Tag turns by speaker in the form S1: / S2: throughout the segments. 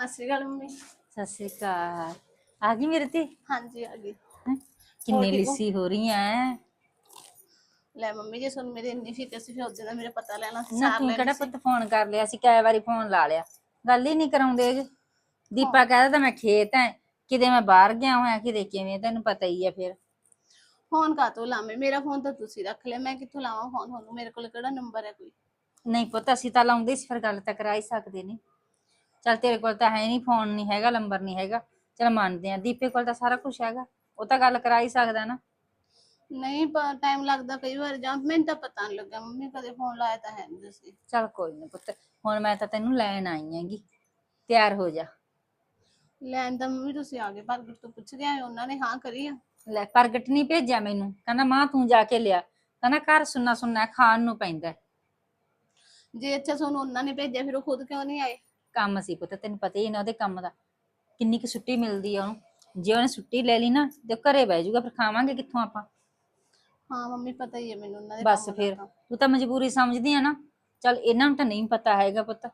S1: ਸਤਿ ਸ਼੍ਰੀ ਅਕਾਲ ਮੰਮੀ।
S2: ਸਤਿ ਸ੍ਰੀ ਅਕਾਲ। ਆ ਗਈ ਮੇਰੇ ਤੇ
S1: ਹਾਂਜੀ ਆ ਗਈ।
S2: ਕਿੰਨੀ
S1: ਠੀਕ ਹੋ?
S2: ਲਿੱਸੀ ਹੋ ਰਹੀ ਐ?
S1: ਲੈ ਮੰਮੀ ਜੇ ਸੁਣ ਮੇਰੇ ਇੰਨੀ ਫਿਕਰ ਸੀ ਫਿਰ ਉਹਦੇ ਦਾ ਮੇਰਾ ਪਤਾ ਲੈਣਾ ਸੀ
S2: ਨਾ
S1: ਸਾਰ
S2: ਤੂੰ
S1: ਲੈਣਾ
S2: ਕਿਹੜਾ
S1: ਸੀ।
S2: ਪੁੱਤ ਫੋਨ ਕਰ ਲਿਆ ਸੀ ਕਈ ਵਾਰੀ ਫੋਨ ਲਾ ਲਿਆ? ਗੱਲ ਹੀ ਨਹੀਂ ਕਰਾਉਂਦੇ ਹੈਗੇ। ਦੀਪਾ ਕਹਿੰਦਾ ਤਾਂ ਮੈਂ ਖੇਤ ਐ ਕਿਤੇ ਮੈਂ ਬਾਹਰ ਗਿਆ ਹੋਇਆ ਕਿਤੇ ਕਿਵੇਂ ਤੈਨੂੰ ਪਤਾ ਹੀ ਐ ਫਿਰ।
S1: ਫੋਨ ਕਾਤੋਂ ਲਾਵੇਂ? ਮੇਰਾ ਫੋਨ ਤਾਂ ਤੁਸੀਂ ਰੱਖ ਲਿਆ ਮੈਂ ਕਿੱਥੋਂ ਲਾਵਾਂ ਫੋਨ? ਤੁਹਾਨੂੰ ਮੇਰੇ ਕੋਲ ਕਿਹੜਾ ਨੰਬਰ ਹੈ ਕੋਈ?
S2: ਨਹੀਂ ਪੁੱਤ ਅਸੀਂ ਤਾਂ ਲਾਉਂਦੇ ਸੀ ਫਿਰ ਗੱਲ ਤਾਂ ਕਰਾ ਹੀ ਸਕਦੇ ਨੇ। ਚਲ ਤੇਰੇ ਕੋਲ ਤਾਂ ਹੈ ਨਹੀਂ ਫੋਨ ਨਹੀਂ ਹੈਗਾ ਨੰਬਰ ਨਹੀਂ ਹੈਗਾ। ਚਲ ਮੰਨਦੇ ਆ ਦੀਪੇ ਕੋਲ ਤਾਂ ਸਾਰਾ ਕੁਝ ਹੈਗਾ। ਉਹ ਤਾਂ ਗੱਲ ਕਰਾ ਹੀ ਸਕਦਾ ਨਾ।
S1: ਨਹੀਂ ਪਰ ਟਾਈਮ ਲੱਗਦਾ ਕਈ ਵਾਰ ਜਾਂ ਮੈਨੂੰ ਤਾਂ ਪਤਾ ਨਹੀਂ ਲੱਗਾ ਮੰਮੀ ਕਦੇ ਫੋਨ ਲਾਇਆ ਤਾਂ ਹੈ ਨਹੀਂ ਤੁਸੀਂ
S2: ਚਲ ਕੋਈ ਨਹੀਂ ਪੁੱਤ ਹੁਣ ਮੈਂ ਤਾਂ ਤੈਨੂੰ ਲੈਣ ਆਈ ਹੈਗੀ। ਤਿਆਰ ਹੋ ਜਾ।
S1: ਲੈਣ ਦਾ ਮੰਮੀ ਤੁਸੀਂ ਆ ਗਏ ਪ੍ਰਗਟ ਤੋਂ ਪੁੱਛ ਆਏ ਉਹਨਾਂ ਨੇ ਹਾਂ ਕਰੀ ਆ।
S2: ਲੈ ਪ੍ਰਗਟ ਨਹੀਂ ਭੇਜਿਆ ਮੈਨੂੰ। ਕਹਿੰਦਾ ਮਾਂ ਤੂੰ ਜਾ ਕੇ ਲਿਆ। ਕਹਿੰਦਾ ਘਰ ਸੁੰਨਾ ਸੁੰਨਾ ਖਾਣ ਨੂੰ ਪੈਂਦਾ।
S1: ਜੇ ਅੱਛਾ ਤੁਹਾਨੂੰ ਉਹਨਾਂ ਨੇ ਭੇਜਿਆ ਫਿਰ ਉਹ ਖੁਦ ਕਿਉਂ ਨਹੀਂ ਆਏ?
S2: ਕੰਮ ਸੀ ਪੁੱਤ ਤੈਨੂੰ ਪਤਾ ਹੀ ਨਾ ਉਹਦੇ ਕੰਮ ਦਾ। ਕਿੰਨੀ ਕੁ ਛੁੱਟੀ ਮਿਲਦੀ ਆ ਉਹਨੂੰ। ਜੇ ਉਹਨੇ ਛੁੱਟੀ ਲੈ ਲਈ ਨਾ ਤੇ ਉਹ ਘਰੇ ਬਹਿ ਜਾਊਗਾ ਫਿਰ ਖਾਵਾਂਗੇ ਕਿੱਥੋਂ ਆਪਾਂ?
S1: ਹਾਂ ਮੰਮੀ ਪਤਾ ਹੀ ਹੈ ਮੈਨੂੰ ਉਹਨਾਂ ਦੇ
S2: ਬਸ
S1: ਕੰਮ ਦਾ
S2: ਫਿਰ
S1: ਤਾਂ।
S2: ਤੂੰ ਤਾਂ ਮਜਬੂਰੀ ਸਮਝਦੀ ਆ ਨਾ। ਚਲ ਇਹਨਾਂ ਨੂੰ ਤਾਂ ਨਹੀਂ ਪਤਾ ਹੈਗਾ ਪੁੱਤ।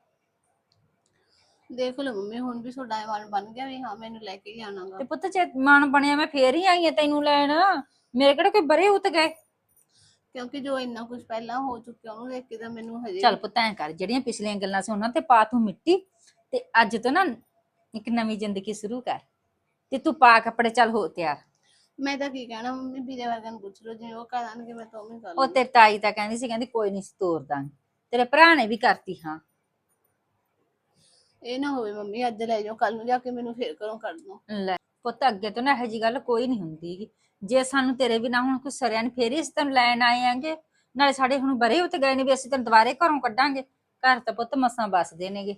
S1: ਦੇਖ ਲਓ ਮੰਮੀ ਹੁਣ ਵੀ ਤੁਹਾਡਾ ਇਹ ਮਨ ਬਣ ਗਿਆ ਵੀ ਹਾਂ ਮੈਨੂੰ ਲੈ ਕੇ ਹੀ ਆਣਾਗਾ
S2: ਤੇ ਪੁੱਤ ਜੇ ਮਨ ਬਣਿਆ ਮੈਂ ਫੇਰ ਹੀ ਆਈ ਆ ਤੈਨੂੰ ਲੈਣ। ਮੇਰੇ ਕਿਹੜਾ ਕੋਈ ਬਰੇ ਉਤ ਗਏ?
S1: ਕਿਉਂਕਿ ਜੋ ਇੰਨਾ ਕੁਝ ਪਹਿਲਾਂ ਹੋ ਚੁੱਕਿਆ ਉਹਨੂੰ ਦੇਖ ਕੇ ਤਾਂ ਮੈਨੂੰ ਹਜੇ
S2: ਚੱਲ ਪੁੱਤ ਐਂ ਕਰ ਜਿਹੜੀਆਂ ਪਿਛਲੀਆਂ ਗੱਲਾਂ ਸੀ ਉਹਨਾਂ ਤੇ ਪਾ ਤੂੰ ਮਿੱਟੀ ਤੇ ਅੱਜ ਤੋਂ ਨਾ ਇੱਕ ਨਵੀਂ ਜ਼ਿੰਦਗੀ ਸ਼ੁਰੂ ਕਰ ਤੇ ਤੂੰ ਪਾ ਕੱਪੜੇ ਚੱਲ ਹੋ ਤਿਆਰ।
S1: ਮੈਂ ਤਾਂ ਕੀ ਕਹਿਣਾ ਮੰਮੀ ਵੀਰੇ ਵਰਗਨ ਨੂੰ ਪੁੱਛ ਲਓ ਜਿਵੇਂ ਉਹ ਕਹਿ ਦੇਣਗੇ ਮੈਂ ਤਾਂ ਉਵੇਂ ਕਰ
S2: ਉਹ ਤੇਰੀ ਤਾਈ ਤਾਂ ਕਹਿੰਦੀ ਸੀ ਕਹਿੰਦੀ ਕੋਈ ਨਹੀਂ ਤੋਰ ਦਾਂਗੇ। ਤੇਰੇ ਭਰਾ ਨੇ ਵੀ ਕਰਤੀ ਹਾਂ।
S1: ਇਹ ਨਾ ਹੋਵੇ ਮੰਮੀ ਅੱਜ ਲੈ ਜਾਓ ਕੱਲ ਨੂੰ ਜਾ ਕੇ ਮੈਨੂੰ ਫੇਰ ਘਰੋਂ ਕੱਢ ਦੋ
S2: ਲੈ ਪੁੱਤ ਅੱਗੇ ਤੋਂ ਨਾ ਇਹੋ ਜੀ ਗੱਲ ਕੋਈ ਨਹੀਂ ਹੁੰਦੀ ਗੀ। ਜੇ ਸਾਨੂੰ ਤੇਰੇ ਬਿਨਾ ਹੁਣ ਕੋਈ ਸਰਿਆ ਨਹੀਂ ਫੇਰ ਹੀ ਅਸੀਂ ਤੈਨੂੰ ਲੈਣ ਆਏ ਆਂਗੇ ਨਾਲੇ ਸਾਡੇ ਹੁਣ ਬਰੇ ਉੱਤੇ ਗਏ ਨੇ ਵੀ ਅਸੀਂ ਤੈਨੂੰ ਦੁਬਾਰੇ ਘਰੋਂ ਕੱਢਾਂਗੇ। ਘਰ ਤਾਂ ਪੁੱਤ ਮਸਾਂ ਬਸਦੇ ਨੇਗੇ।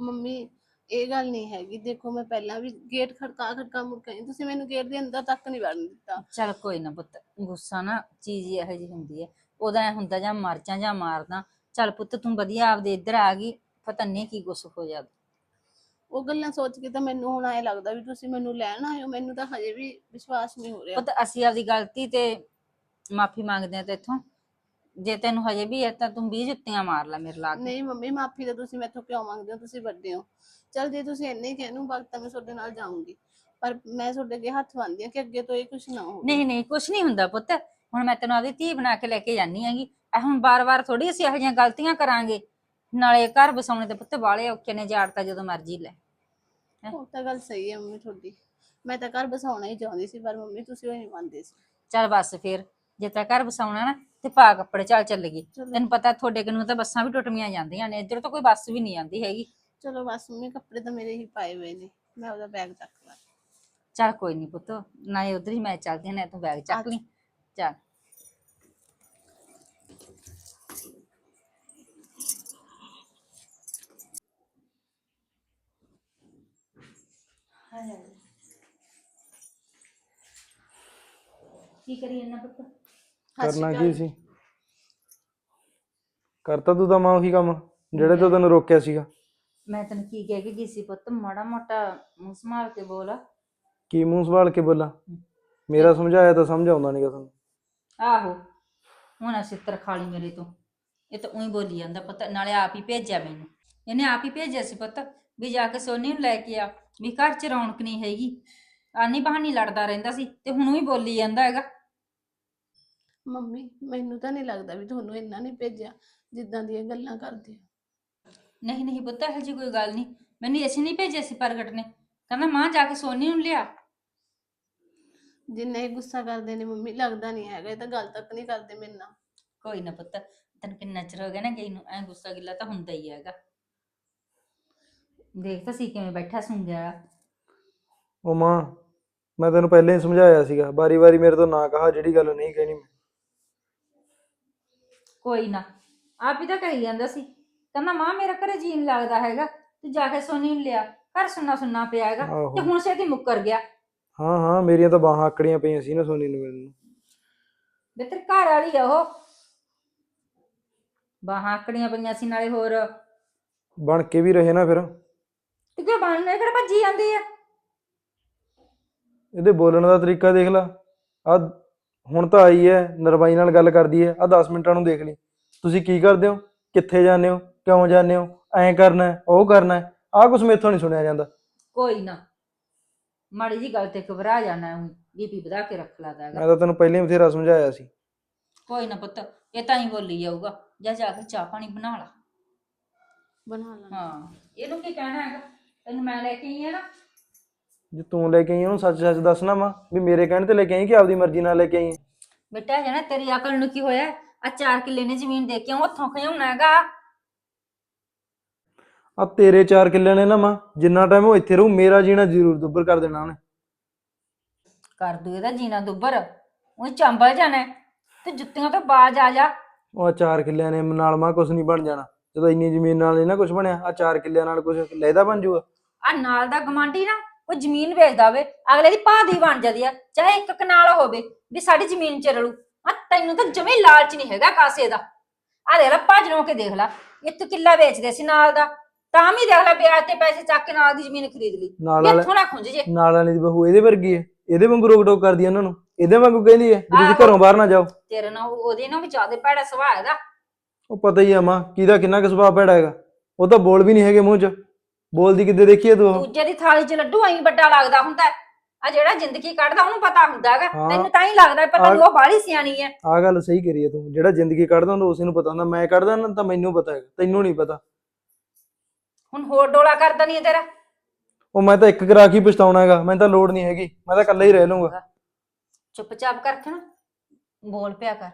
S1: ਮੰਮੀ ਇਹ ਗੱਲ ਨਹੀਂ ਹੈਗੀ। ਦੇਖੋ ਮੈਂ ਪਹਿਲਾਂ ਵੀ ਗੇਟ ਖੜਕਾ ਖੜਕਾ ਮੁੜ ਕੇ ਆਈ, ਤੁਸੀਂ ਮੈਨੂੰ ਗੇਟ ਦੇ ਅੰਦਰ ਤੱਕ ਨਹੀਂ ਵੜਨ ਦਿੱਤਾ।
S2: ਚੱਲ ਕੋਈ ਨਾ ਪੁੱਤ ਗੁੱਸਾ ਨਾ ਚੀਜ਼ ਹੀ ਇਹੋ ਜੀ ਹੁੰਦੀ ਹੈ। ਉਹਦਾ ਐ ਹੁੰਦਾ ਜਾਂ ਮਰ ਜਾ ਜਾਂ ਮਾਰਦਾ। ਚੱਲ ਪੁੱਤ ਤੂੰ ਵਧੀਆ ਆਪਦੇ ਇੱਧਰ ਆ ਗਈ। ਪਤਾ ਨਹੀਂ ਕੀ ਗੁੱਸ ਹੋ ਜਾਂਦਾ
S1: ਉਹ ਗੱਲਾਂ ਸੋਚ ਕੇ ਤਾਂ ਮੈਨੂੰ ਹੁਣ ਐ ਲੱਗਦਾ ਵੀ ਤੁਸੀਂ ਮੈਨੂੰ ਲੈਣ ਆਏ ਹੋ ਮੈਨੂੰ ਤਾਂ ਹਜੇ ਵੀ ਵਿਸ਼ਵਾਸ ਨਹੀਂ ਹੋ ਰਿਹਾ।
S2: ਪੁੱਤ ਅਸੀਂ ਆਪਦੀ ਗਲਤੀ ਤੇ ਮਾਫੀ ਮੰਗਦੇ ਆ ਤੇਥੋਂ। ਜੇ ਤੈਨੂੰ ਹਜੇ ਵੀ ਹੈ ਤਾਂ ਤੂੰ 20 ਜੁੱਤੀਆਂ ਮਾਰ ਲੈ ਮੇਰੇ ਲਾਗ।
S1: ਨਹੀਂ ਮੰਮੀ ਮਾਫੀ ਤਾਂ ਤੁਸੀਂ ਮੈਥੋਂ ਕਿਉਂ ਮੰਗਦੇ ਹੋ? ਤੁਸੀਂ ਵੱਡੇ ਹੋ। ਚਲ ਜੇ ਤੁਸੀਂ ਇੰਨੇ ਹੀ ਕਹਿਨੂੰ ਵਕਤ ਤਾਂ ਮੈਂ ਤੁਹਾਡੇ ਨਾਲ ਜਾਊਂਗੀ। ਪਰ ਮੈਂ ਤੁਹਾਡੇ ਅੱਗੇ ਹੱਥ ਬੰਨ੍ਹਦੀ ਹਾਂ ਕਿ ਅੱਗੇ ਤੋਂ ਇਹ ਕੁਝ ਨਾ ਹੋਵੇ।
S2: ਨਹੀਂ ਨਹੀਂ ਕੁਛ ਨਹੀਂ ਹੁੰਦਾ ਪੁੱਤ। ਹੁਣ ਮੈਂ ਤੈਨੂੰ ਆਪਦੀ ਧੀ ਬਣਾ ਕੇ ਲੈ ਕੇ ਜਾਨੀ ਹੈਗੀ। ਇਹ ਹੁਣ ਬਾਰ-ਬਾਰ ਥੋੜੀ ਅਸੀਂ ਇਹੋ ਜਿਹੀਆਂ ਗਲਤੀਆਂ ਕਰਾਂਗੇ। ਨਾਲੇ ਘਰ ਬਸਾਉਣੇ ਤੇ ਪੁੱਤ ਵਾਲੇ ਔਖੇ ਨੇ ਜਾੜਤਾ ਜਦੋਂ ਮਰਜ਼ੀ ਲੈ।
S1: ਉਹ ਤਾਂ ਗੱਲ ਸਹੀ ਹੈ ਮੰਮੀ ਤੁਹਾਡੀ। ਮੈਂ ਤਾਂ ਘਰ ਬਸਾਉਣਾ ਹੀ ਚਾਹੁੰਦੀ ਸੀ ਪਰ ਮੰਮੀ ਤੁਸੀਂ ਉਹ ਨਹੀਂ ਮੰਨਦੇ ਸੀ।
S2: ਚੱਲ ਬਸ ਫੇਰ ਜੇ ਤਾਂ ਘਰ ਬਸਾਉਣਾ ਨਾ ਤੇ ਪਾ ਕੱਪੜੇ ਚੱਲ
S1: ਚਲੋ।
S2: ਤੈਨੂੰ ਪਤਾ ਤੁਹਾਡੇ ਕਿਨੂੰ ਤਾਂ ਬੱਸਾਂ ਵੀ ਟੁੱਟਮੀਆਂ ਜਾਂਦੀਆਂ ਨੇ ਇੱਧਰ ਤਾਂ ਕੋਈ ਬੱਸ ਵੀ ਨਹੀਂ ਆਉਂਦੀ ਹੈਗੀ।
S1: ਚਲੋ ਬਸ ਮੰਮੀ ਕੱਪੜੇ ਤਾਂ ਮੇਰੇ ਹੀ ਪਾਏ ਹੋਏ ਨੇ ਮੈਂ ਉਹਦਾ ਬੈਗ ਚੱਕ ਲਾਂ।
S2: ਚੱਲ ਕੋਈ ਨਹੀਂ ਪੁੱਤ ਨਾ ਉਧਰ ਹੀ ਮੈਂ ਚੱਲਦੀ ਹਾਂ ਨਾ ਤੂੰ ਬੈਗ ਚੱਕ ਲਈ। ਚੱਲ। ਕੀ ਕਰੀ ਇਹਨਾਂ ਪੁੱਤ?
S3: ਕਰਨਾ ਕੀ ਸੀ? ਕਰਤਾ ਤੂੰ ਤਾਂ ਮਾਂ ਉਹੀ ਕੰਮ ਜਿਹੜੇ ਤੋਂ ਤੈਨੂੰ ਰੋਕਿਆ ਸੀਗਾ।
S2: ਮੈਂ ਤੈਨੂੰ ਕੀ ਕਹਿ ਕੇ ਗਈ ਸੀ ਪੁੱਤ? ਮਾੜਾ ਮੋਟਾ ਮੂੰਹ ਸੰਭਾਲ ਕੇ ਬੋਲ।
S3: ਕੀ ਮੂੰਹ ਸੰਭਾਲ ਕੇ ਬੋਲਾਂ? ਮੇਰਾ ਸਮਝਾਇਆ ਤਾਂ ਸਮਝ ਆਉਂਦਾ ਨਹੀਂਗਾ ਤੁਹਾਨੂੰ
S2: ਆਹੋ ਹੁਣ ਸਿੱਤਰ ਖਾਲੀ ਮੇਰੇ ਤੋਂ। ਇਹ ਤਾਂ ਉਹੀ ਬੋਲੀ ਜਾਂਦਾ ਪੁੱਤ ਨਾਲੇ ਆਪ ਹੀ ਭੇਜਿਆ ਮੈਨੂੰ। ਇਹਨੇ ਆਪ ਹੀ ਭੇਜਿਆ ਸੀ ਪੁੱਤ। ਵੀ ਜਾ ਕੇ ਸੋਨੀ ਨੂੰ ਲੈ ਕੇ ਆ ਵੀ ਘਰ ਚ ਰੌਣਕ ਨਹੀਂ ਹੈਗੀ। ਆਨੀ ਬਹਾਨੀ ਲੜਦਾ ਰਹਿੰਦਾ ਸੀ ਤੇ ਹੁਣ ਵੀ ਬੋਲੀ ਜਾਂਦਾ ਹੈਗਾ।
S1: ਮੰਮੀ ਮੈਨੂੰ ਤਾਂ ਨਹੀਂ ਲੱਗਦਾ ਵੀ ਤੁਹਾਨੂੰ ਇੰਨਾ ਨਹੀਂ ਭੇਜਿਆ ਜਿੱਦਾਂ ਦੀਆਂ ਗੱਲਾਂ ਕਰਦੇ ਹੋ
S2: ਨਹੀਂ ਨਹੀਂ ਪੁੱਤ ਇਹੋ ਜਿਹੀ ਕੋਈ ਗੱਲ ਨਹੀਂ। ਮੈਨੂੰ ਇਸੇ ਨਹੀਂ ਭੇਜਿਆ ਸੀ ਪ੍ਰਗਟ ਨੇ। ਕਹਿੰਦਾ ਮਾਂ ਜਾ ਕੇ ਸੋਨੀ ਨੂੰ ਲਿਆ।
S1: ਜਿੰਨਾ ਗੁੱਸਾ ਕਰਦੇ ਨੇ ਮੰਮੀ ਲੱਗਦਾ ਨਹੀਂ ਹੈਗਾ ਇਹ ਤਾਂ ਗੱਲ ਤੱਕ ਨਹੀਂ ਕਰਦੇ ਮੇਰੇ ਨਾਲ।
S2: ਕੋਈ ਨਾ ਪੁੱਤ ਤੈਨੂੰ ਕਿੰਨਾ ਚਿਰ ਹੋ ਗਿਆ ਨਾ ਗਈ ਨੂੰ ਐ ਗੁੱਸਾ ਗਿੱਲਾ ਤਾਂ ਹੁੰਦਾ ਹੀ ਹੈਗਾ। ਦੇਖ ਤਾਂ ਸੀ ਕਿਵੇਂ ਬੈਠਾ ਸੁੰਗਿਆ।
S3: ਉਹ ਮਾਂ ਮੈਂ ਤੈਨੂੰ ਪਹਿਲਾਂ ਹੀ ਸਮਝਾਇਆ ਸੀਗਾ ਬਾਰੀ-ਬਾਰੀ ਮੇਰੇ ਤੋਂ ਨਾ ਕਹਾ ਜਿਹੜੀ ਗੱਲ ਨਹੀਂ ਕਹਿਣੀ ਮੈਂ।
S2: ਕੋਈ ਨਾ ਆਪ ਹੀ ਤਾਂ ਕਹੀ ਜਾਂਦਾ ਸੀ। ਕਹਿੰਦਾ ਮਾਂ ਮੇਰਾ ਘਰੇ ਜੀਣ ਲੱਗਦਾ ਹੈਗਾ ਤੂੰ ਜਾ ਕੇ ਸੋਨੀ ਨੂੰ ਲਿਆ ਘਰ ਸੁੰਨਾ ਸੁੰਨਾ ਪਿਆ ਹੈਗਾ
S3: ਆਹੋ।
S2: ਤੇ ਹੁਣ ਛੇਤੀ ਮੁੱਕਰ ਗਿਆ।
S3: ਹਾਂ ਹਾਂ ਮੇਰੀਆਂ ਤਾਂ ਬਾਹਾਂ ਆਕੜੀਆਂ ਪਈਆਂ ਸੀ ਨਾ ਸੋਨੀ ਨੂੰ ਮੈਨੂੰ
S2: ਵੀ ਤੇਰੇ ਘਰ ਵਾਲੀ ਆ ਉਹ। ਬਾਹਾਂ ਆਕੜੀਆਂ ਪਈਆਂ ਸੀ ਨਾਲੇ ਹੋਰ।
S3: ਬਣ ਕੇ ਵੀ ਰਹੇ ਨਾ ਫਿਰ।
S2: ਤੇ ਕਿਉਂ ਬਣਨੇ ਕਿਹੜਾ ਭੱਜੀ ਜਾਂਦੀ ਆ।
S3: ਇਹਦੇ ਬੋਲਣ ਦਾ ਤਰੀਕਾ ਦੇਖ ਲੈ। ਆ ਹੁਣ ਤਾਂ ਆਈ ਹੈ ਨਰਵਾਈ ਨਾਲ ਗੱਲ ਕਰਦੀ ਹੈ। ਆ 10 ਮਿੰਟਾਂ ਨੂੰ ਦੇਖ ਲਈ। ਤੁਸੀਂ ਕੀ ਕਰਦੇ ਹੋ? ਕਿੱਥੇ ਜਾਂਦੇ ਹੋ? ਕਿਉਂ ਜਾਂਦੇ ਹੋ? ਐਂ ਕਰਨਾ ਹੈ, ਉਹ ਕਰਨਾ ਹੈ। ਆਹ ਕੁਛ ਮੇਥੋਂ ਨਹੀਂ ਸੁਣਿਆ ਜਾਂਦਾ।
S2: ਕੋਈ ਨਾ। ਮਾੜੀ ਜੀ ਗੱਲ ਤੇ ਘਬਰਾ ਜਾਣਾ ਬੀਪੀ ਵਧਾ ਕੇ ਰੱਖ ਲਾਦਾ ਹੈਗਾ।
S3: ਮੈਂ ਤਾਂ ਤੈਨੂੰ ਪਹਿਲਾਂ ਹੀ ਬਥੇਰਾ ਸਮਝਾਇਆ ਸੀ।
S2: ਕੋਈ ਨਾ ਪੁੱਤ ਇਹ ਤਾਂ ਹੀ ਬੋਲੀ ਜਾਊਗਾ। ਜਾ ਜਾ ਕੇ ਚਾਹ ਪਾਣੀ ਬਣਾ ਲਾ।
S1: ਬਣਾ ਲਾਂ।
S2: ਹਾਂ ਇਹਨੂੰ ਕੀ ਕਹਿਣਾ ਹੈਗਾ? ਤੈਨੂੰ ਮੈਂ ਲੈ ਕੇ ਆਈ ਆ ਨਾ।
S3: ਜੇ ਤੂੰ ਲੈ ਕੇ ਆਈ ਉਹਨੂੰ ਸੱਚ ਸੱਚ ਦੱਸਣਾ ਵਾ ਵੀ ਮੇਰੇ ਕਹਿਣ ਤੇ ਲੈ ਕੇ ਆਈ ਕਿ ਆਪਦੀ ਮਰਜ਼ੀ ਨਾਲ ਲੈ ਕੇ ਆਈ ਆਂ?
S2: ਬੇਟਾ ਜਣਾ ਤੇਰੀ ਅਕਲ ਨੂੰ ਕੀ ਹੋਇਆ? ਆ 4 ਕਿੱਲੇ ਨੇ ਜ਼ਮੀਨ ਦੇ ਕੇ ਆਉਂ ਉੱਥੋਂ ਖਿਆਉਣਾ ਹੈਗਾ।
S3: ਆ ਤੇਰੇ 4 ਕਿੱਲੇ ਨੇ ਨਾ ਮਾਂ ਜਿੰਨਾ ਟਾਈਮ ਉਹ ਇੱਥੇ ਰਹੂ ਮੇਰਾ ਜੀਣਾ ਜ਼ਰੂਰ ਦੁੱਬਰ ਕਰ ਦੇਣਾ ਉਹਨੇ।
S2: ਕਰ ਦੂ ਇਹਦਾ ਜੀਣਾ ਦੁੱਬਰ। ਉਹ ਚੰਬਲ ਜਾਣਾ ਹੈ। ਤੇ ਜੁੱਤੀਆਂ ਤੋਂ ਬਾਜ ਆ ਜਾ।
S3: ਉਹ 4 ਕਿੱਲਿਆਂ ਨੇ ਨਾਲ ਮਾਂ ਕੁਛ ਨਹੀਂ ਬਣ ਜਾਣਾ। ਜਦੋਂ ਇੰਨੀ ਜ਼ਮੀਨ ਨਾਲ ਨਹੀਂ ਨਾ ਕੁਛ ਬਣਿਆ ਆ 4 ਕਿੱਲਿਆਂ ਨਾਲ ਕੁਛ ਲੈਦਾ ਬਣ ਜੂਗਾ
S2: ਆ ਨਾਲ ਦਾ ਗਮਾਂਡੀ ਨਾ ਉਹ ਜ਼ਮੀਨ ਵੇਚਦਾ ਵੇ ਅਗਲੇ ਦੀ ਭਾਦੀ ਬਣ ਜਾਂਦੀ ਆ ਚਾਹੇ ਇੱਕ ਕਨਾਲ ਹੋਵੇ ਵੀ ਸਾਡੀ ਜ਼ਮੀਨ ਚ ਰਲੂ। ਆ ਤੈਨੂੰ ਤਾਂ ਜਮੇ ਲਾਲਚ ਨਹੀਂ ਹੈਗਾ ਕਾਸੇ ਦਾ। ਆ ਦੇਖ ਲੈ ਭੱਜ ਨੂੰ ਕੇ ਦੇਖ ਲੈ ਇੱਕ ਕਿੱਲਾ ਵੇਚਦੇ ਸੀ ਨਾਲ ਦਾ ਤਾਂ ਵੀ ਦੇਖ ਲੈ ਵਿਆਜ ਤੇ ਪੈਸੇ ਚੱਕ ਕੇ ਨਾਲ ਦੀ ਜ਼ਮੀਨ ਖਰੀਦ ਲਈ।
S3: ਨਾਲ ਵਾਲੇ
S2: ਇੱਥੋਂ ਨਾ ਖੁੰਝ ਜੇ।
S3: ਨਾਲ ਵਾਲੇ ਦੀ ਬਹੂ ਇਹਦੇ ਵਰਗੀ ਹੈ ਇਹਦੇ ਵਾਂਗੂ ਰੋਕ ਟੋਕ ਕਰਦੀ ਉਹਨਾਂ ਨੂੰ ਇਹਦੇ ਵਾਂਗੂ ਕਹਿੰਦੀ ਹੈ ਵੀ ਤੁਸੀਂ। ਘਰੋਂ ਬਾਹਰ ਨਾ ਜਾਓ।
S2: ਤੇਰੇ ਨਾਲ ਉਹ- ਉਹਦੇ ਨਾਲ ਵੀ ਜ਼ਿਆਦਾ ਭੈੜਾ ਸੁਭਾਅ ਹੈਗਾ।
S3: ਉਹ ਪਤਾ ਹੀ ਆ ਮਾਂ ਕਿਹਦਾ ਕਿੰਨਾ ਕੁ ਸੁਭਾਅ ਭੈੜਾ ਹੈਗਾ। ਉਹ ਤਾਂ ਬੋਲ ਵੀ ਨਹੀਂ ਹੈਗੇ ਮੂੰਹ 'ਚ। ਬੋਲਦੀ ਕਿੱਦੇ ਦੇਖੀ ਐ ਤੂੰ? ਉਹ?
S2: ਦੂਜੇ ਦੀ ਥਾਲੀ 'ਚ ਲੱਡੂ ਐਂ ਵੱਡਾ ਲੱਗਦਾ ਹੁੰਦਾ। ਆ ਜਿਹੜਾ ਜ਼ਿੰਦਗੀ ਕੱਢਦਾ ਉਹਨੂੰ ਪਤਾ ਹੁੰਦਾ ਹੈਗਾ।
S3: ਹਾਂ।
S2: ਤੈਨੂੰ ਤਾਂ ਹੀ ਲੱਗਦਾ ਪਤਾ ਨਹੀਂ ਉਹ ਬਾਹਲੀ ਸਿਆਣੀ ਹੈ।
S3: ਆਹ ਗੱਲ ਸਹੀ ਕਰੀ ਐ ਤੂੰ। ਜਿਹੜਾ ਜ਼ਿੰਦਗੀ ਕੱਢਦਾ ਹੁੰਦਾ ਉਸੇ ਨੂੰ ਪਤਾ ਹੁੰਦਾ। ਮੈਂ ਕੱਢਦਾ ਨਾ ਤਾਂ ਮੈਨੂੰ ਪਤਾ ਹੈਗਾ। ਤੈਨੂੰ ਨਹੀਂ ਪਤਾ।
S2: ਹੁਣ ਹੋਰ ਡੋਲਾ ਕਰਦਾ ਨਹੀਂ ਤੇਰਾ।
S3: ਉਹ ਮੈਂ ਤਾਂ ਇੱਕ ਕਰਾ ਕੇ ਹੀ ਪਛਤਾਉਣਾ ਹੈਗਾ। ਮੈਨੂੰ ਤਾਂ ਲੋੜ ਨਹੀਂ ਹੈਗੀ। ਮੈਂ ਤਾਂ ਇਕੱਲਾ ਹੀ ਰਹਿ ਲੂੰਗਾ
S2: ਚੁੱਪਚਾਪ ਕਰਕੇ ਨਾ ਬੋਲ ਪਿਆ ਕਰ।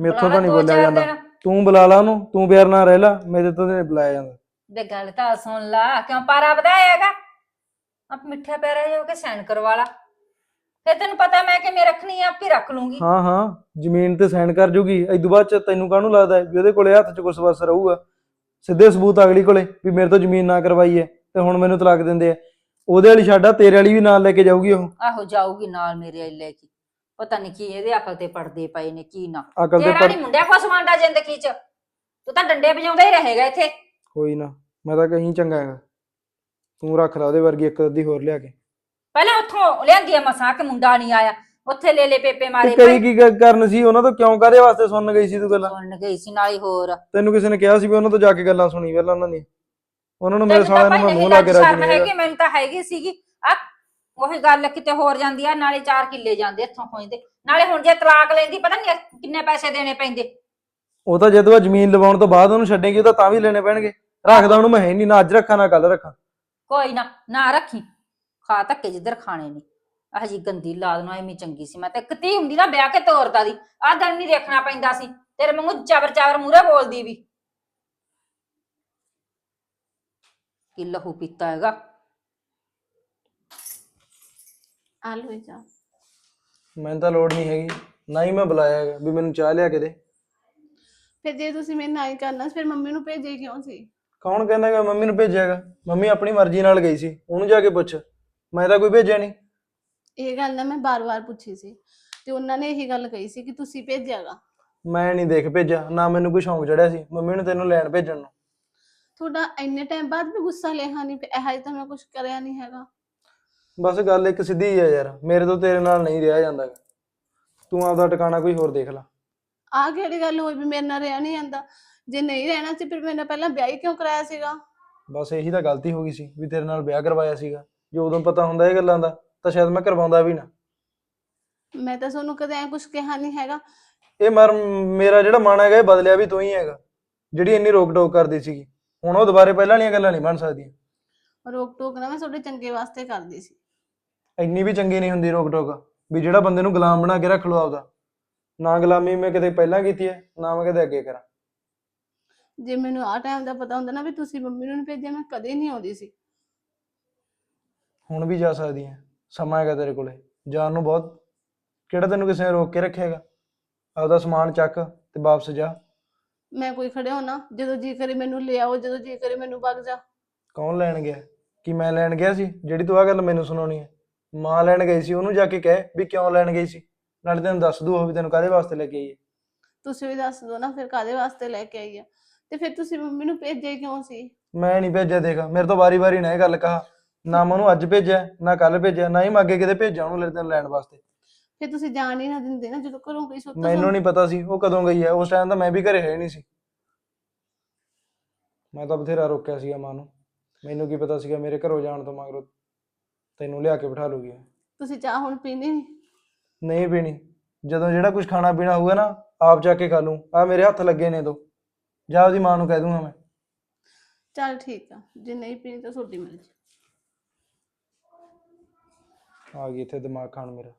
S3: ਮੇਥੋਂ ਤਾਂ ਨਹੀਂ ਬੋਲਿਆ
S2: ਚਾਰ
S3: ਜਾਂਦਾ।
S2: ਦਿਨ।
S3: ਤੂੰ ਬੁਲਾ ਲਾ ਉਹਨੂੰ। ਤੂੰ ਪਿਆਰ ਨਾਲ ਰਹਿ ਲਾ। ਮੇਰੇ ਤੋਂ ਨਹੀਂ ਬੁਲਾਇਆ ਜਾਂਦਾ।
S2: ਵੇ ਗੱਲ ਤਾਂ ਸੁਣ ਲਾ ਕਿਉਂ ਪਾਰਾ ਵਧਾਇਆਗਾ ਆਪ ਮਿੱਠਾ ਪੈਰਾ ਜੋ ਕੇ ਸੈਨ ਕਰਵਾ ਲਾ। ਫਿਰ ਤੈਨੂੰ ਪਤਾ ਮੈਂ ਕਿ ਮੈਂ ਰੱਖਣੀ ਆ ਆਪੇ ਰੱਖ ਲੂੰਗੀ।
S3: ਹਾਂ ਹਾਂ ਜ਼ਮੀਨ ਤੇ ਸਾਈਨ ਕਰ ਜੂਗੀ। ਇਦੋਂ ਬਾਅਦ ਚ ਤੈਨੂੰ ਕਾਹਨੂੰ ਲੱਗਦਾ ਹੈ ਵੀ ਉਹਦੇ ਕੋਲੇ ਹੱਥ 'ਚ ਕੁਛ ਵਸ ਰਹੂਗਾ? ਸਿੱਧੇ ਸਬੂਤ ਅਗਲੀ ਕੋਲੇ ਵੀ ਮੇਰੇ ਤੋਂ ਜ਼ਮੀਨ ਨਾ ਕਰਵਾਈ ਹੈ ਤੇ ਹੁਣ ਮੈਨੂੰ ਤਲਾਕ ਦਿੰਦੇ ਆ। ਉਹਦੇ ਵਾਲੀ ਛੱਡਾ ਤੇਰੇ ਵਾਲੀ ਵੀ ਨਾਲ ਲੈ ਕੇ ਜਾਊਗੀ ਉਹ।
S2: ਆਹੋ ਜਾਊਗੀ ਨਾਲ ਮੇਰੇ ਲੈ ਕੇ। ਪਤਾ ਨਹੀਂ ਕੀ ਇਹਦੇ ਅਕਲ ਤੇ ਪੜਦੇ ਪਏ ਨੇ ਕੀ ਨਾ।
S3: ਅਕਲ ਤੇ
S2: ਤੇਰਾ
S3: ਪੜ
S2: ਨਹੀਂ ਮੁੰਡਿਆ ਕੁਛ ਮੰਡਾ ਜ਼ਿੰਦਗੀ 'ਚ। ਤੂੰ ਤਾਂ ਡੰਡੇ ਵਜਾਉਂਦਾ ਹੀ ਰਹੇਗਾ ਇੱਥੇ।
S3: ਕੋਈ ਨਾ। ਮੈਂ ਤਾਂ ਕਹੀਂ ਚੰਗਾ ਹੈਗਾ। ਤੂੰ ਰੱਖ ਲਾ ਉਹਦੇ ਵਰਗੀ ਇੱਕ ਅੱਧੀ ਹੋਰ ਲਿਆ ਕੇ।
S2: ਪਹਿਲਾਂ ਉੱਥੋਂ ਲਿਆਂਦੀ ਆ ਮਸਾਂ ਕਿ ਮੁੰਡਾ ਨਹੀਂ ਆਇਆ। ਉੱਥੇ ਲੈ ਲੈ ਪੇਪੇ
S3: ਤੇ
S2: ਮਾਰੇ
S3: ਕਈ ਕੀ ਕ- ਕਰਨ ਸੀ? ਉਹਨਾਂ ਤੋਂ ਕਿਉਂ ਕਾਦੇ ਵਾਸਤੇ ਸੁਣਨ ਗਈ ਸੀ ਤੂੰ ਗੱਲਾਂ?
S2: ਸੁਣ ਗਈ ਸੀ ਨਾਲ ਹੋਰ।
S3: ਤੈਨੂੰ ਕਿਸੇ ਨੇ ਕਿਹਾ ਸੀ ਵੀ ਉਹਨਾਂ ਤੋਂ ਜਾ ਕੇ ਗੱਲਾਂ ਸੁਣੀ ਪਹਿਲਾਂ ਉਹਨਾਂ ਦੀ? ਉਹਨਾਂ ਨੂੰ ਮੇਰੇ
S2: ਤੈਨੂੰ ਤਾਂ ਭਾਈ
S3: ਮੈਂ ਮੂੰਹ ਲਾ ਕੇ ਰਾਜੀ
S2: ਸ਼ਰਮ
S3: ਨਹੀਂ ਹੈਗਾ।
S2: ਹੈਗੀ ਮੈਨੂੰ ਤਾਂ ਹੈਗੀ ਸੀਗੀ। ਆ ਉਹੀ ਗੱਲ ਕਿਤੇ ਹੋਰ ਜਾਂਦੀ ਆ ਨਾਲੇ 4 ਕਿੱਲੇ ਜਾਂਦੇ ਇੱਥੋਂ ਪਹੁੰਚਦੇ ਨਾਲੇ ਹੁਣ ਜੇ ਤਲਾਕ ਲੈਂਦੀ ਪਤਾ ਨਹੀਂ ਕਿੰਨੇ ਪੈਸੇ ਦੇਣੇ ਪੈਂਦੇ।
S3: ਉਹ ਤਾਂ ਜਦੋਂ ਜ਼ਮੀਨ ਲਵਾਉਣ ਤੋਂ ਬਾਅਦ ਉਹਨੂੰ ਛੱਡੇਗੀ ਉਹ ਤਾਂ ਤਾਂ ਵੀ ਲੈਣੇ ਪੈਣਗੇ। ਰੱਖਦਾ ਉਹਨੂੰ ਮੈਂ ਹੈ ਨਹੀਂ ਨਾ ਅੱਜ ਰੱਖਾਂ ਨਾ ਕੱਲ ਰੱਖਾਂ।
S2: ਕੋਈ ਨਾ ਨਾ ਰੱਖੀ। ਖਾ ਧੱਕੇ ਜਿੱਧਰ ਖਾਣੇ ਨੇ। ਆਹ ਜੀ ਗੰਦੀ ਲਾਦ ਨੂੰ ਐਵੇਂ ਚੰਗੀ ਸੀ। ਮੈਂ ਤਾਂ ਕਿਤੇ ਹੁੰਦੀ ਨਾ ਵਿਆਹ ਕੇ ਤੋਰਦਾ ਦੀ। ਆਹ ਦਿਨ ਨਹੀਂ ਦੇਖਣਾ ਪੈਂਦਾ ਸੀ। ਤੇਰੇ ਵਾਂਗੂ ਚਾਵਰ ਚਾਵਰ ਮੂਰੇ ਬੋਲਦੀ ਵੀ। ਕੀ ਲਹੂ ਪੀਤਾ ਹੈਗਾ?
S1: ਆ ਲੋ ਜਾ
S3: ਮੈਨੂੰ ਤਾਂ ਲੋੜ ਨਹੀਂ ਹੈਗੀ। ਨਾ ਹੀ ਮੈਂ ਬੁਲਾਇਆ ਹੈਗਾ ਵੀ ਮੈਨੂੰ ਚਾਹ ਲਿਆ ਕੇ ਦੇ।
S1: ਫਿਰ ਜੇ ਤੁਸੀਂ ਮੇਰੇ ਨਾਲ ਹੀ ਕਰਨਾ ਸੀ ਫਿਰ ਮੰਮੀ ਨੂੰ ਭੇਜੇ ਕਿਉਂ ਸੀ?
S3: ਕੌਣ ਕਹਿੰਦਾ ਕਿ ਮੰਮੀ ਨੂੰ ਭੇਜਿਆਗਾ ਮੰਮੀ ਆਪਣੀ ਮਰਜ਼ੀ ਨਾਲ ਗਈ ਸੀ। ਉਹਨੂੰ ਜਾ ਕੇ ਪੁੱਛ। ਮੈਂ ਤਾਂ ਕੋਈ ਭੇਜਿਆ ਨਹੀਂ।
S1: ਇਹ ਗੱਲ ਨਾ ਮੈਂ ਬਾਰ-ਬਾਰ ਪੁੱਛੀ ਸੀ। ਤੇ ਉਹਨਾਂ ਨੇ ਇਹੀ ਗੱਲ ਕਹੀ ਸੀ ਕਿ ਤੁਸੀਂ ਭੇਜਿਆਗਾ
S3: ਮੈਂ ਨਹੀਂ ਦੇਖ ਭੇਜਿਆ। ਨਾ ਮੈਨੂੰ ਕੋਈ ਸ਼ੌਂਕ ਚੜਿਆ ਸੀ। ਮੰਮੀ ਨੂੰ ਤੈਨੂੰ ਲੈਣ ਭੇਜਣ ਨੂੰ।
S1: ਤੁਹਾਡਾ ਇੰਨੇ ਟਾਈਮ ਬਾਅਦ ਵੀ ਗੁੱਸਾ ਲਿਆ ਨਹੀਂ ਪਿਆ ਇਹ ਤਾਂ ਮੈਂ ਕੁਝ ਕਰਿਆ ਨਹੀਂ ਹੈਗਾ।
S3: ਬਸ ਗੱਲ ਇੱਕ ਸਿੱਧੀ ਹੀ ਆ ਯਾਰ। ਮੇਰੇ ਤੋਂ ਤੇਰੇ ਨਾਲ ਨਹੀਂ ਰਿਹਾ ਜਾਂਦਾ। ਗਾ। ਤੂੰ ਆਪਦਾ ਟਿਕਾਣਾ ਕੋਈ ਹੋਰ ਦੇਖ ਲੈ।
S1: ਆਹ ਕਿਹੜੀ ਗੱਲ ਹੋਈ ਵੀ ਮੇਰੇ ਨਾਲ ਰਹਿ ਨਹੀਂ ਜਾਂਦਾ? ਜੇ ਨਹੀਂ ਰਹਿਣਾ ਸੀ ਫਿਰ ਮੇਰੇ ਨਾਲ ਪਹਿਲਾਂ ਵਿਆਹ ਹੀ ਕਿਉਂ ਕਰਾਇਆ ਸੀਗਾ?
S3: ਬਸ ਇਹੀ ਤਾਂ ਗਲਤੀ ਹੋ ਗਈ ਸੀ ਵੀ ਤੇਰੇ ਨਾਲ ਵਿਆਹ ਕਰਵਾਇਆ ਸੀਗਾ। ਜੇ ਉਦੋਂ ਪਤਾ ਹੁੰਦਾ ਇਹ ਗੱਲਾਂ ਦਾ ਤਾਂ ਸ਼ਾਇਦ ਮੈਂ ਕਰਵਾਉਂਦਾ ਵੀ ਨਾ।
S1: ਮੈਂ ਤਾਂ ਤੁਹਾਨੂੰ ਕਦੇ ਐ ਕੁਝ ਕਿਹਾ ਨਹੀਂ ਹੈਗਾ।
S3: ਇਹ ਮਰ ਮੇਰਾ ਜਿਹੜਾ ਮਨ ਹੈਗਾ ਇਹ ਬਦਲਿਆ ਵੀ ਤੂੰ ਹੀ ਹੈਗਾ ਜਿਹੜੀ ਇੰਨੀ ਰੋਕ ਟੋਕ ਕਰਦੀ ਸੀਗੀ। ਹੁਣ ਉਹ ਦੁਬਾਰੇ ਪਹਿਲਾਂ ਵਾਲੀਆਂ ਗੱਲਾਂ ਨਹੀਂ ਬਣ ਸਕਦੀਆਂ।
S1: ਰੋਕ ਟੋਕ ਨਾ ਮੈਂ ਤੁਹਾਡੇ ਚੰਗੇ ਵਾਸਤੇ ਕਰਦੀ ਸੀ।
S3: ਇੰਨੀ ਵੀ ਚੰਗੀ ਨਹੀਂ ਹੁੰਦੀ ਰੋਕ ਟੋਕ ਵੀ ਜਿਹੜਾ ਬੰਦੇ ਨੂੰ ਗੁਲਾਮ ਬਣਾ ਕੇ ਰੱਖ ਲੋ ਆਪਦਾ। ਨਾ ਗੁਲਾਮੀ ਮੈਂ ਕਦੇ ਪਹਿਲਾਂ ਕੀਤੀ ਹੈ ਨਾ ਮੈਂ ਕਦੇ ਅੱਗੇ ਕਰਾਂ।
S1: ਜੇ ਮੈਨੂੰ ਆਹ ਟਾਈਮ ਦਾ ਪਤਾ ਹੁੰਦਾ ਨਾ ਵੀ ਤੁਸੀਂ ਮੰਮੀ ਨੂੰ ਨੀ ਭੇਜਿਆ ਮੈਂ ਕਦੇ ਨਹੀਂ ਆਉਂਦੀ ਸੀ।
S3: ਹੁਣ ਵੀ ਜਾ ਸਕਦੀ ਹੈ। ਸਮਾਂ ਹੈਗਾ ਤੇਰੇ ਕੋਲੇ। ਜਾਣ ਨੂੰ ਬਹੁਤ ਕਿਹੜਾ ਤੈਨੂੰ ਕਿਸੇ ਨੇ ਰੋਕ ਕੇ ਰੱਖੇਗਾ ਆਪਦਾ ਸਮਾਨ ਚੱਕ ਤੇ ਵਾਪਸ ਜਾ।
S1: ਮੈਂ ਕੋਈ ਖੜਿਆ ਹੋਣਾ ਜਦੋਂ ਜੀ ਕਰੇ ਮੈਨੂੰ ਲੈ ਆਓ ਜਦੋਂ ਜੀ ਕਰੇ ਮੈਨੂੰ ਵਗ ਜਾ।
S3: ਕੌਣ ਲੈਣ ਗਿਆ? ਕਿ ਮੈਂ ਲੈਣ ਗਿਆ ਸੀ? ਜਿਹੜੀ ਤੂੰ ਆ ਗੱਲ ਮੈਨੂੰ ਸੁਣਾਉਣੀ ਹੈ। ਮਾਂ ਲੈਣ ਗਈ ਸੀ ਉਹਨੂੰ ਜਾ ਕੇ ਕਹਿ ਵੀ ਕਿਉਂ ਲੈਣ ਗਈ ਸੀ? ਨਾਲੇ ਤੈਨੂੰ ਦੱਸ ਦੂ ਉਹ ਵੀ ਤੈਨੂੰ ਕਾਹਦੇ ਵਾਸਤੇ ਲੈ ਕੇ ਆਈ ਹੈ।
S1: ਤੁਸੀਂ ਵੀ ਦੱਸ ਦਿਓ ਨਾ ਫਿਰ ਕਾਦੇ ਵਾਸਤੇ ਲੈ ਕੇ ਆਈ ਆ ਤੇ ਫਿਰ ਤੁਸੀਂ ਮੰਮੀ ਨੂੰ ਭੇਜਿਆ ਕਿਉਂ ਸੀ?
S3: ਮੈਂ ਨਹੀਂ ਭੇਜਿਆ ਦੇਖ ਮੇਰੇ ਤੋਂ ਵਾਰੀ-ਵਾਰੀ ਨਾ ਇਹ ਗੱਲ ਕਹਾ। ਨਾ ਮੈਂ ਉਹਨੂੰ ਅੱਜ ਭੇਜਿਆ ਨਾ ਕੱਲ ਭੇਜਿਆ ਨਾ ਹੀ ਮੈਂ ਅੱਗੇ ਕਿਤੇ ਭੇਜਾਂ ਉਹਨੂੰ ਲੈ ਤੈਨੂੰ ਲੈਣ ਵਾਸਤੇ।
S1: ਫਿਰ ਤੁਸੀਂ ਜਾਣ ਹੀ ਨਾ ਦਿੰਦੇ ਨਾ ਜਦੋਂ ਘਰੋਂ ਗਈ ਸੁੱਤਾ
S3: ਮੈਨੂੰ ਨਹੀਂ ਪਤਾ ਸੀ ਉਹ ਕਦੋਂ ਗਈ ਹੈ ਉਸ ਟਾਈਮ ਤਾਂ ਮੈਂ ਵੀ ਘਰੇ ਹੈ ਨਹੀਂ ਸੀ। ਮੈਂ ਤਾਂ ਬਥੇਰਾ ਰੋਕਿਆ ਸੀਗਾ ਮਾਂ ਨੂੰ। ਮੈਨੂੰ ਕੀ ਪਤਾ ਸੀਗਾ ਮੇਰੇ ਘਰੋਂ ਜਾਣ ਤੋਂ ਮਗਰੋਂ ਤੈਨੂੰ ਲਿਆ ਕੇ ਬਿਠਾ ਲੂਗੀ।
S1: ਤੁਸੀਂ ਚਾਹ ਹੁਣ ਪੀਣੀ? ਨੀ?
S3: ਨਹੀਂ ਪੀਣੀ। ਜਦੋਂ ਜਿਹੜਾ ਕੁਝ ਖਾਣਾ ਪੀਣਾ ਹੋਊਗਾ ਨਾ ਆਪ ਜਾ ਕੇ ਖਾ ਲੂੰ ਆ ਮੇਰੇ ਹੱਥ ਲੱਗੇ ਨੇ ਦੋ। ਜਾ ਉਹਦੀ ਮਾਂ ਨੂੰ ਕਹਿ ਦੂੰਗਾ ਮੈਂ।
S1: ਚੱਲ ਠੀਕ ਆ ਜੇ ਨਹੀਂ ਪੀਣੀ ਤਾਂ ਤੁਹਾਡੀ ਮਰਜ਼ੀ।
S3: ਆ ਗਈ ਇੱਥੇ ਦਿਮਾਗ ਖਾਣ ਮੇਰਾ।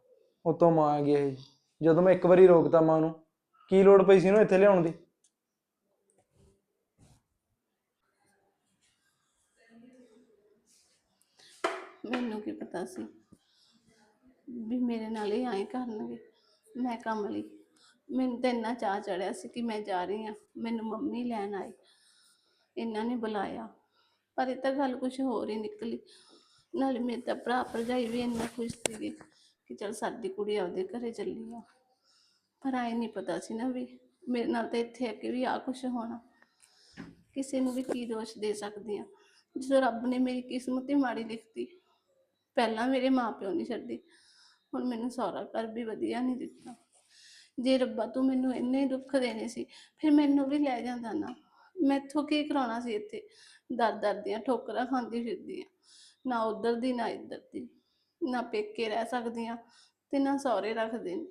S3: ਉਤੋਂ ਮਾਂ ਆ ਗਈ ਇਹ ਜੀ। ਜਦੋਂ ਮੈਂ ਇੱਕ ਵਾਰੀ ਰੋਕਤਾ ਮਾਂ ਨੂੰ ਕੀ ਲੋੜ ਪਈ ਸੀ ਇਹਨੂੰ ਇੱਥੇ ਲਿਆਉਣ ਦੀ?
S1: ਮੈਨੂੰ ਕੀ ਪਤਾ ਸੀ ਵੀ ਮੇਰੇ ਨਾਲ ਹੀ ਆਏ ਕਰਨਗੇ ਮੈਂ ਕੰਮ ਲਈ। ਮੈਨੂੰ ਤਾਂ ਇੰਨਾ ਚਾਹ ਚੜਿਆ ਸੀ ਕਿ ਮੈਂ ਜਾ ਰਹੀ ਹਾਂ। ਮੈਨੂੰ ਮੰਮੀ ਲੈਣ ਆਈ ਇਹਨਾਂ ਨੇ ਬੁਲਾਇਆ। ਪਰ ਇਹ ਤਾਂ ਗੱਲ ਕੁਝ ਹੋਰ ਹੀ ਨਿਕਲੀ। ਨਾਲੇ ਮੇਰੇ ਤਾਂ ਭਰਾ ਭਰਜਾਈ ਵੀ ਇੰਨਾ ਖੁਸ਼ ਸੀਗੇ ਕਿ ਚਲ ਸਾਡੀ ਕੁੜੀ ਆਪਦੇ ਘਰੇ ਚੱਲੀ ਆ। ਪਰ ਆਏ ਨਹੀਂ ਪਤਾ ਸੀ ਨਾ ਵੀ ਮੇਰੇ ਨਾਲ ਤਾਂ ਇੱਥੇ ਆ ਕੇ ਵੀ ਆ ਕੁਝ ਹੋਣਾ। ਕਿਸੇ ਨੂੰ ਵੀ ਕੀ ਦੋਸ਼ ਦੇ ਸਕਦੀ ਆ। ਜਦੋਂ ਰੱਬ ਨੇ ਮੇਰੀ ਕਿਸਮਤ ਹੀ ਮਾੜੀ ਲਿਖਤੀ, ਪਹਿਲਾਂ ਮੇਰੇ ਮਾਪਿਓ ਨਹੀਂ ਛੱਡੀ। ਹੁਣ ਮੈਨੂੰ ਸਹੁਰਾ ਘਰ ਵੀ ਵਧੀਆ ਨਹੀਂ ਦਿੱਤਾ। ਜੇ ਰੱਬਾ ਤੂੰ ਮੈਨੂੰ ਇੰਨੇ ਦੁੱਖ ਦੇਣੇ ਸੀ ਫਿਰ ਮੈਨੂੰ ਵੀ ਲੈ ਜਾਂਦਾ ਨਾ। ਮੈਥੋਂ ਕੀ ਕਰਾਉਣਾ ਸੀ ਇੱਥੇ? ਦਰ ਦਰ ਦੀਆਂ ਠੋਕਰਾਂ ਖਾਂਦੀ ਫਿਰਦੀ ਆ ਨਾ ਉਧਰ ਦੀ ਨਾ ਇੱਧਰ ਦੀ। ਨਾ ਪੇਕੇ ਰਹਿ ਸਕਦੀ ਆ ਤੇ ਨਾ ਸਹੁਰੇ ਰੱਖਦੇ ਨੇ।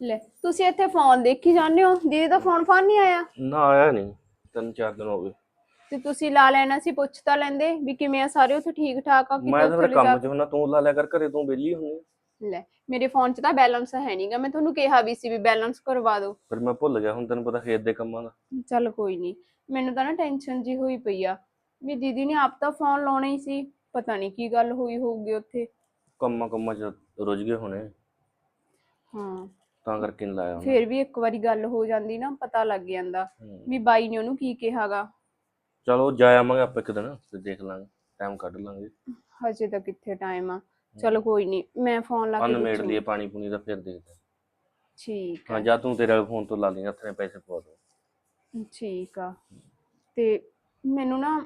S4: ਲੈ ਤੁਸੀਂ ਇੱਥੇ ਫੋਨ ਦੇਖੀ ਜਾਂਦੇ ਹੋ? ਦੀਦੀ ਦਾ ਫੋਨ ਫਾਨ ਨਹੀਂ ਆਇਆ।
S5: ਨਾ ਆਇਆ ਨਹੀਂ। ਤਿੰਨ ਚਾਰ ਦਿਨ ਹੋ ਗਏ।
S4: ਤੇ ਤੁਸੀਂ ਲਾ ਲੈਣਾ ਸੀ ਪੁੱਛ ਤਾਂ ਲੈਂਦੇ ਵੀ ਕਿਵੇਂ ਆ ਸਾਰੇ ਉੱਥੇ ਠੀਕ ਠਾਕ ਆ
S5: ਮੈਂ ਤਾਂ ਫਿਰ
S4: ਲਿਜਾ
S5: ਕੰਮ 'ਚ ਹੁੰਨਾ ਤੂੰ ਲਾ ਲਿਆ ਕਰ ਘਰੇ ਤੂੰ ਵਿਹਲੀ ਹੁੰਨੀ ਆ।
S4: ਲੈ ਮੇਰੇ ਫੋਨ 'ਚ ਤਾਂ ਬੈਲੈਂਸ ਹੈ ਨਹੀਂਗਾ ਮੈਂ ਤੁਹਾਨੂੰ ਕਿਹਾ ਵੀ ਸੀ ਵੀ ਬੈਲੈਂਸ ਕਰਵਾ ਦਿਓ।
S5: ਫਿਰ ਮੈਂ ਭੁੱਲ ਗਿਆ ਹੁਣ ਤੈਨੂੰ ਪਤਾ ਖੇਤ ਦੇ ਕੰਮਾਂ ਦਾ।
S4: ਚੱਲ ਕੋਈ ਨਹੀਂ ਮੈਨੂੰ ਤਾਂ ਨਾ ਟੈਨਸ਼ਨ ਜੀ ਹੋਈ ਪਈ ਆ। ਵੀ ਦੀਦੀ ਨੇ ਆਪ ਤਾਂ ਫੋਨ ਲਾਉਣਾ ਹੀ ਸੀ ਪਤਾ ਨਹੀਂ ਕੀ ਗੱਲ ਹੋਈ ਹੋਊਗੀ ਉੱਥੇ।
S5: ਕੰਮਾਂ ਕੰਮਾਂ 'ਚ ਰੁੱਝ ਗਏ ਹੋਣੇ।
S4: ਹਾਂ।
S5: ਤਾਂ ਕਰਕੇ ਨਹੀਂ ਲਾਇਆ ਹੁਣ
S4: ਫਿਰ ਵੀ ਇੱਕ ਵਾਰੀ ਗੱਲ ਹੋ ਜਾਂਦੀ ਨਾ ਪਤਾ ਲੱਗ ਜਾਂਦਾ। ਵੀ ਬਾਈ ਨੇ ਉਹਨੂੰ ਕੀ ਕਿਹਾਗਾ।
S5: ਚਲੋ ਜਾ ਆਵਾਂਗੇ ਆਪਾਂ ਇੱਕ ਦਿਨ ਤੇ ਦੇਖ ਲਾਂਗੇ ਟਾਈਮ ਕੱਢ ਲਾਂਗੇ।
S4: ਹਜੇ ਤਾਂ ਕਿੱਥੇ ਟਾਈਮ ਆ। ਚਲੋ ਕੋਈ ਨਹੀਂ ਮੈਂ ਫੋਨ ਲਾ ਕੇ
S5: ਅਨਮੇੜ। ਲਈਏ ਪਾਣੀ ਪੂਣੀ ਦਾ ਫਿਰ ਦੇਖਦੇ।
S4: ਠੀਕ
S5: ਹਾਂ ਜਾਂ ਤੂੰ ਤੇਰੇ ਫੋਨ ਤੋਂ ਲਾ ਲਈ ਹੱਥ ਨੇ ਪੈਸੇ ਪਵਾ ਦੋ।
S4: ਠੀਕ ਆ। ਤੇ ਮੈਨੂੰ ਨਾ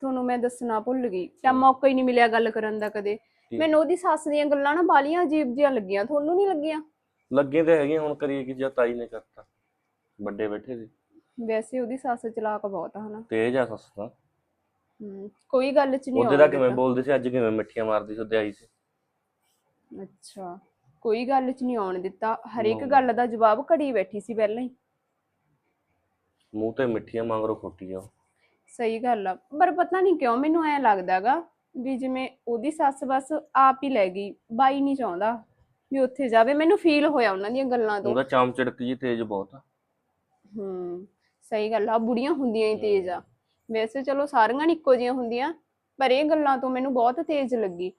S4: ਤੁਹਾਨੂੰ ਮੈਂ ਦੱਸਣਾ ਭੁੱਲ ਗਈ। ਤਾਂ ਮੌਕਾ ਹੀ ਨਹੀਂ ਮਿਲਿਆ ਗੱਲ ਕਰਨ ਦਾ ਕਦੇ। ਮੈਨੂੰ ਉਹਦੀ ਸੱਸ ਦੀਆਂ ਗੱਲਾਂ ਨਾ ਬਾਲੀਆਂ ਅਜੀਬ ਜਿਹੀਆਂ ਲੱਗੀਆਂ ਤੁਹਾਨੂੰ ਨਹੀਂ ਲੱਗੀਆਂ?
S5: ਲੱਗੇ ਤੇ ਹੈਗੇ ਹੁਣ ਕਰੀਏ ਕਿ ਜਾਂ ਤਾਈ ਨੇ ਕਰਤਾ। ਵੱਡੇ ਬੈਠੇ ਸੀ।
S4: ਵੈਸੇ ਉਹਦੀ ਸੱਸ ਚਲਾਕ ਬਹੁਤ ਆ ਹਨਾ।
S5: ਤੇਜ ਆ ਸੱਸ ਤਾਂ।
S4: ਕੋਈ ਗੱਲ ਚ ਨਹੀਂ
S5: ਉਹਦੇ ਦਾ ਕਿਵੇਂ ਬੋਲਦੀ ਸੀ ਅੱਜ ਕਿਵੇਂ ਮਿੱਠੀਆਂ ਮਾਰਦੀ ਸੀ ਉਹਦੇ ਆਈ ਸੀ।
S4: ਅੱਛਾ। ਕੋਈ ਗੱਲ ਚ ਨਹੀਂ ਆਉਣ ਦਿੱਤਾ। ਹਰੇਕ। ਗੱਲ ਦਾ ਜਵਾਬ ਘੜੀ ਬੈਠੀ ਸੀ ਪਹਿਲਾਂ ਹੀ।
S5: ਮੂੰਹ ਤੇ ਮਿੱਠੀਆਂ ਮੰਗਰੋ ਖੋਟੀ ਆ ਉਹ।
S4: ਸਹੀ ਗੱਲ ਆ। ਪਰ ਪਤਾ ਨਹੀਂ ਕਿਉਂ ਮੈਨੂੰ ਐ ਲੱਗਦਾਗਾ ਵੀ ਜਿਵੇਂ ਉਹਦੀ ਸੱਸ ਬਸ ਆਪ ਹੀ ਲੈ ਗਈ ਬਾਈ ਨਹੀਂ ਚਾਹੁੰਦਾ ਵੀ ਉੱਥੇ ਜਾਵੇ। ਮੈਨੂੰ ਫੀਲ ਹੋਇਆ ਉਹਨਾਂ ਦੀਆਂ ਗੱਲਾਂ ਤੋਂ।
S5: ਉਹਦਾ ਚਾਮ ਚੜਕ ਜੀ ਤੇਜ ਬਹੁਤ ਆ।
S4: ਹੂੰ ਸਹੀ ਗੱਲ ਆ। ਬੁੜੀਆਂ ਹੁੰਦੀਆਂ ਹੀ। ਤੇਜ਼ ਆ। ਵੈਸੇ ਚਲੋ ਸਾਰੀਆਂ ਨੀ ਇੱਕੋ ਜਿਹੀਆਂ ਹੁੰਦੀਆਂ ਪਰ ਇਹ ਗੱਲਾਂ ਤੋਂ ਮੈਨੂੰ ਬਹੁਤ ਤੇਜ਼ ਲੱਗੀ।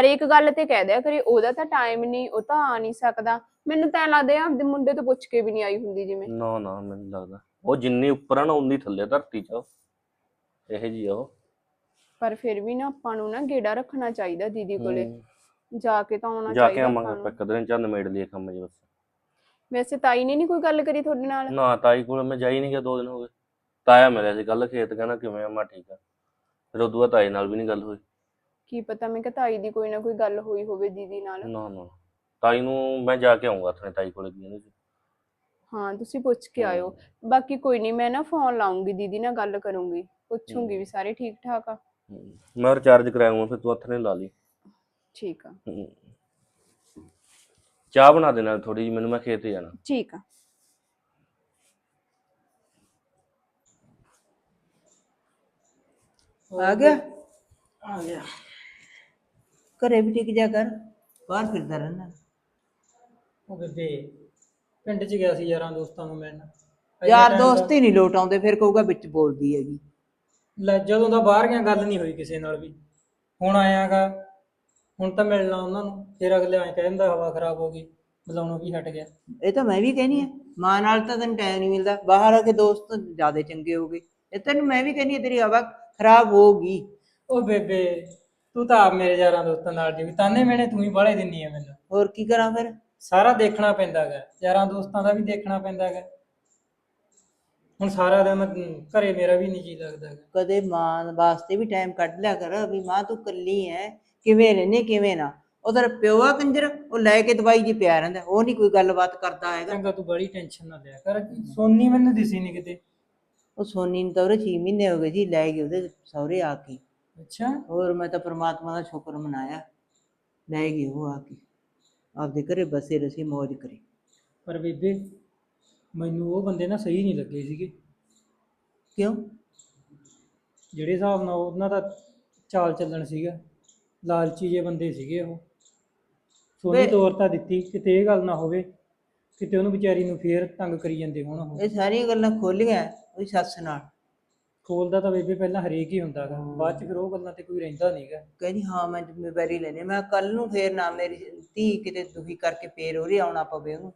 S4: ਹਰੇਕ ਗੱਲ ਤੇ ਕਹਿ ਦਿਆ ਕਰੇ ਉਹਦਾ ਤਾਂ ਟਾਈਮ ਨਹੀਂ ਉਹ ਤਾਂ ਆ ਨਹੀਂ ਸਕਦਾ। ਮੈਨੂੰ ਤਾਂ ਐਂ ਲੱਗਦਾ ਆ ਆਪਦੇ ਮੁੰਡੇ ਤੋਂ ਪੁੱਛ ਕੇ ਵੀ ਨਹੀਂ ਆਈ ਹੁੰਦੀ ਜਿਵੇਂ।
S5: ਨਾ ਨਾ ਮੈਨੂੰ ਲੱਗਦਾ। ਉਹ ਜਿੰਨੀ ਉੱਪਰ ਆ ਨਾ ਉਨੀ ਥੱਲੇ ਆ ਧਰਤੀ 'ਚ ਉਹ। ਇਹੋ ਜੀ ਆ ਉਹ।
S4: ਪਰ ਫਿਰ ਵੀ ਨਾ ਆਪਾਂ ਨੂੰ ਨਾ ਗੇੜਾ ਰੱਖਣਾ ਚਾਹੀਦਾ ਦੀਦੀ ਕੋਲੇ।
S5: ਹੂੰ।
S4: ਜਾ ਕੇ ਤਾਂ ਆਉਣਾ
S5: ਜਾ ਕੇ
S4: ਚਾਹੀਦਾ
S5: ਆਵਾਂਗੇ
S4: ਆਪਾਂ
S5: ਆਪਾਂ
S4: ਨੂੰ।
S5: ਇੱਕ ਦਿਨ ਚੰਨ ਮੇੜ ਲਈਏ ਕੰਮ ਜੀ ਬਸ।
S4: ਵੈਸੇ ਤਾਈ ਨੇ ਨਹੀਂ ਕੋਈ ਗੱਲ ਕਰੀ ਤੁਹਾਡੇ ਨਾਲ?
S5: ਨਾ ਤਾਈ ਕੋਲ ਮੈਂ ਜਾਈ ਨਹੀਂ ਗਿਆ ਦੋ ਦਿਨ ਹੋ ਗਏ। ਤਾਇਆ ਮਿਲਿਆ ਸੀ ਕੱਲ ਖੇਤ ਕਹਿੰਦਾ ਕਿਵੇਂ ਆ ਮੈਂ ਠੀਕ ਆ। ਫਿਰ ਉਦੋਂ ਬਾਅਦ ਤਾਏ ਨਾਲ ਵੀ ਨਹੀਂ ਗੱਲ ਹੋਈ।
S4: ਕੀ ਪਤਾ ਮੈਂ ਕਿ ਤਾਈ ਦੀ ਕੋਈ ਨਾ ਕੋਈ ਗੱਲ ਹੋਈ ਹੋਵੇ ਦੀਦੀ ਨਾਲ।
S5: ਨਾ ਨਾ। ਤਾਈ ਨੂੰ ਮੈਂ ਜਾ ਕੇ ਆਉਂਗਾ ਆਪਣੇ ਤਾਈ ਕੋਲੇ ਕੀ ਸੀ
S4: ਹਾਂ ਤੁਸੀਂ ਪੁੱਛ ਕੇ ਆਇਓ। ਬਾਕੀ ਕੋਈ ਨਹੀਂ ਮੈਂ ਨਾ ਫੋਨ ਲਾਉਂਗੀ ਦੀਦੀ ਨਾਲ ਗੱਲ ਕਰੂੰਗੀ। ਪੁੱਛੂੰਗੀ ਵੀ ਸਾਰੇ ਠੀਕ ਠਾਕ ਆ।
S5: ਮੈਂ ਰਿਚਾਰਜ ਕਰਾਉਂਗਾ ਫਿਰ ਤੂੰ ਹੱਥ ਨੇ ਲਾ ਲਈ।
S4: ਠੀਕ ਆ।
S5: ਚਾਹ ਬਣਾ ਦੇਣਾ ਥੋੜੀ ਜਿਹੀ ਮੈਨੂੰ ਮੈਂ ਖੇਤ ਜਾਣਾ।
S4: ਠੀਕ ਆ।
S6: ਆ ਗਿਆ? ਆ ਗਿਆ। ਘਰੇ ਵੀ ਟਿਕ ਜਾ ਕਰ ਬਾਹਰ ਫਿਰਦਾ ਰਹਿਣਾ
S7: ਉਹ ਬੇਬੇ ਪਿੰਡ 'ਚ ਗਿਆ ਸੀ ਯਾਰਾਂ ਦੋਸਤਾਂ ਨੂੰ ਮਿਲਣ।
S6: ਯਾਰ
S7: time
S6: ਦੋਸਤ ਹੀ ਨਹੀਂ ਲੋਟ ਆਉਂਦੇ ਫਿਰ ਕਹੂਗਾ ਵਿੱਚ ਬੋਲਦੀ ਹੈਗੀ।
S7: ਲੈ ਜਦੋਂ ਦਾ ਬਾਹਰ ਗਿਆ ਗੱਲ ਨਹੀਂ ਹੋਈ ਕਿਸੇ ਨਾਲ ਵੀ। ਹੁਣ ਆਇਆਗਾ ਹੁਣ ਤਾਂ ਮਿਲਣਾ ਉਹਨਾਂ ਨੂੰ ਫਿਰ ਅਗਲੇ ਐਂ ਕਹਿੰਦਾ ਹਵਾ ਖਰਾਬ ਹੋ ਗਈ ਬੁਲਾਉਣੋਂ ਵੀ ਹਟ ਗਿਆ।
S6: ਇਹ ਤਾਂ ਮੈਂ ਵੀ ਕਹਿਨੀ ਆ ਮਾਂ ਨਾਲ ਤਾਂ ਤੈਨੂੰ ਟਾਈਮ ਨਹੀਂ ਮਿਲਦਾ ਬਾਹਰ ਆ ਕੇ ਦੋਸਤ ਜ਼ਿਆਦਾ ਚੰਗੇ ਹੋ ਗਏ। ਇਹ ਤੈਨੂੰ ਮੈਂ ਵੀ ਕਹਿਨੀ ਆ ਤੇਰੀ ਹਵਾ ਖਰਾਬ ਹੋਊਗੀ
S7: ਉਹ ਬੇਬੇ ਤੂੰ ਤਾਂ ਆਪ ਮੇਰੇ ਯਾਰਾਂ ਦੋਸਤਾਂ ਨਾਲ ਜੀ ਤਾਨੇ ਮੈਨੇ ਤੂੰ ਹੀ ਬਾਹਲੇ ਦਿੰਨੀ ਆ ਮੈਨੂੰ।
S6: ਹੋਰ ਕੀ ਕਰਾਂ ਫਿਰ?
S7: ਸਾਰਾ ਦੇਖਣਾ ਪੈਂਦਾ ਗਾ ਯਾਰਾਂ ਦੋਸਤਾਂ ਦਾ ਵੀ ਦੇਖਣਾ ਪੈਂਦਾ ਗਾ ਹੁਣ ਸਾਰਾ ਦਿਨ ਘਰੇ ਮੇਰਾ ਵੀ ਨਹੀਂ ਜੀ ਲੱਗਦਾ ਗਾ
S6: ਕਦੇ ਮਾਂ ਵਾਸਤੇ ਵੀ ਟਾਈਮ ਕੱਢ ਲਿਆ ਕਰ ਵੀ ਮਾਂ ਤੂੰ ਕੱਲੀ ਐ ਕਿਵੇਂ ਰਹਿੰਦੇ ਕਿਵੇਂ ਨਾ। ਉਧਰ ਪਿਓ ਆ ਕੰਜਰ ਉਹ ਲੈ ਕੇ ਦਵਾਈ ਜੀ ਪਿਆ ਰਹਿੰਦਾ ਉਹ ਨਹੀਂ ਕੋਈ ਗੱਲਬਾਤ ਕਰਦਾ ਹੈਗਾ।
S7: ਚੰਗਾ ਤੂੰ ਬੜੀ ਟੈਨਸ਼ਨ ਨਾ ਲਿਆ ਕਰ ਸੋਨੀ ਮੈਨੂੰ ਦਿਸੀ ਨਹੀਂ ਕਿਤੇ।
S6: ਉਹ ਸੋਨੀ ਨੂੰ ਤਾਂ ਉਹਦੇ 6 ਮਹੀਨੇ ਹੋ ਗਏ ਜੀ ਲੈ ਗਏ ਉਹਦੇ ਸਹੁਰੇ ਆ ਕੇ।
S7: ਅੱਛਾ।
S6: ਹੋਰ ਮੈਂ ਤਾਂ ਪ੍ਰਮਾਤਮਾ ਦਾ ਸ਼ੁਕਰ ਮਨਾਇਆ। ਲੈ ਗਏ ਉਹ ਆ ਕੇ। ਆਪਦੇ ਘਰੇ ਬਸੇ ਰਸੀ ਮौज ਕਰੇ।
S7: ਪਰ ਬੇਬੇ ਮੈਨੂੰ ਉਹ ਬੰਦੇ ਨਾ ਸਹੀ ਨਹੀਂ ਲੱਗੇ ਸੀਗੇ।
S6: ਕਿਉਂ?
S7: ਜਿਹੜੇ ਹਿਸਾਬ ਨਾਲ ਉਹਨਾਂ ਦਾ ਚਾਲ ਚੱਲਣ ਸੀਗਾ ਲਾਲਚੀ ਜੇ ਬੰਦੇ ਸੀਗੇ ਉਹ। ਸੋਨੀ
S6: ਵੇ-
S7: ਤੋਰ ਤਾਂ ਦਿੱਤੀ ਕਿਤੇ ਇਹ ਗੱਲ ਨਾ ਹੋਵੇ ਕਿਤੇ ਉਹਨੂੰ ਵਿਚਾਰੀ ਨੂੰ ਫੇਰ ਤੰਗ ਕਰੀ ਜਾਂਦੇ ਹੋਣ ਉਹ।
S6: ਇਹ ਸਾਰੀਆਂ ਗੱਲਾਂ ਖੋਲੀਆਂ ਉਹਦੀ ਸੱਸ ਨਾਲ।
S7: ਖੋਲਦਾ ਤਾਂ ਬੇਬੇ ਪਹਿਲਾਂ ਹਰੇਕ ਹੀ ਹੁੰਦਾ ਗਾ ਬਾਅਦ ਚ ਫਿਰ ਉਹ ਗੱਲਾਂ ਤੇ ਕੋਈ ਰਹਿੰਦਾ ਨਹੀਂਗਾ।
S6: ਕਹਿੰਦੀ ਹਾਂ ਮੈਂ ਜ਼ਿੰਮੇਵਾਰੀ ਲੈਣੀ ਮੈਂ ਕੱਲ ਨੂੰ ਫੇਰ ਨਾ ਮੇਰੀ ਧੀ ਕਿਤੇ ਦੁਖੀ ਕਰਕੇ ਫੇਰ ਉਹਦੇ ਆਉਣਾ ਪਵੇ ਉਹਨੂੰ।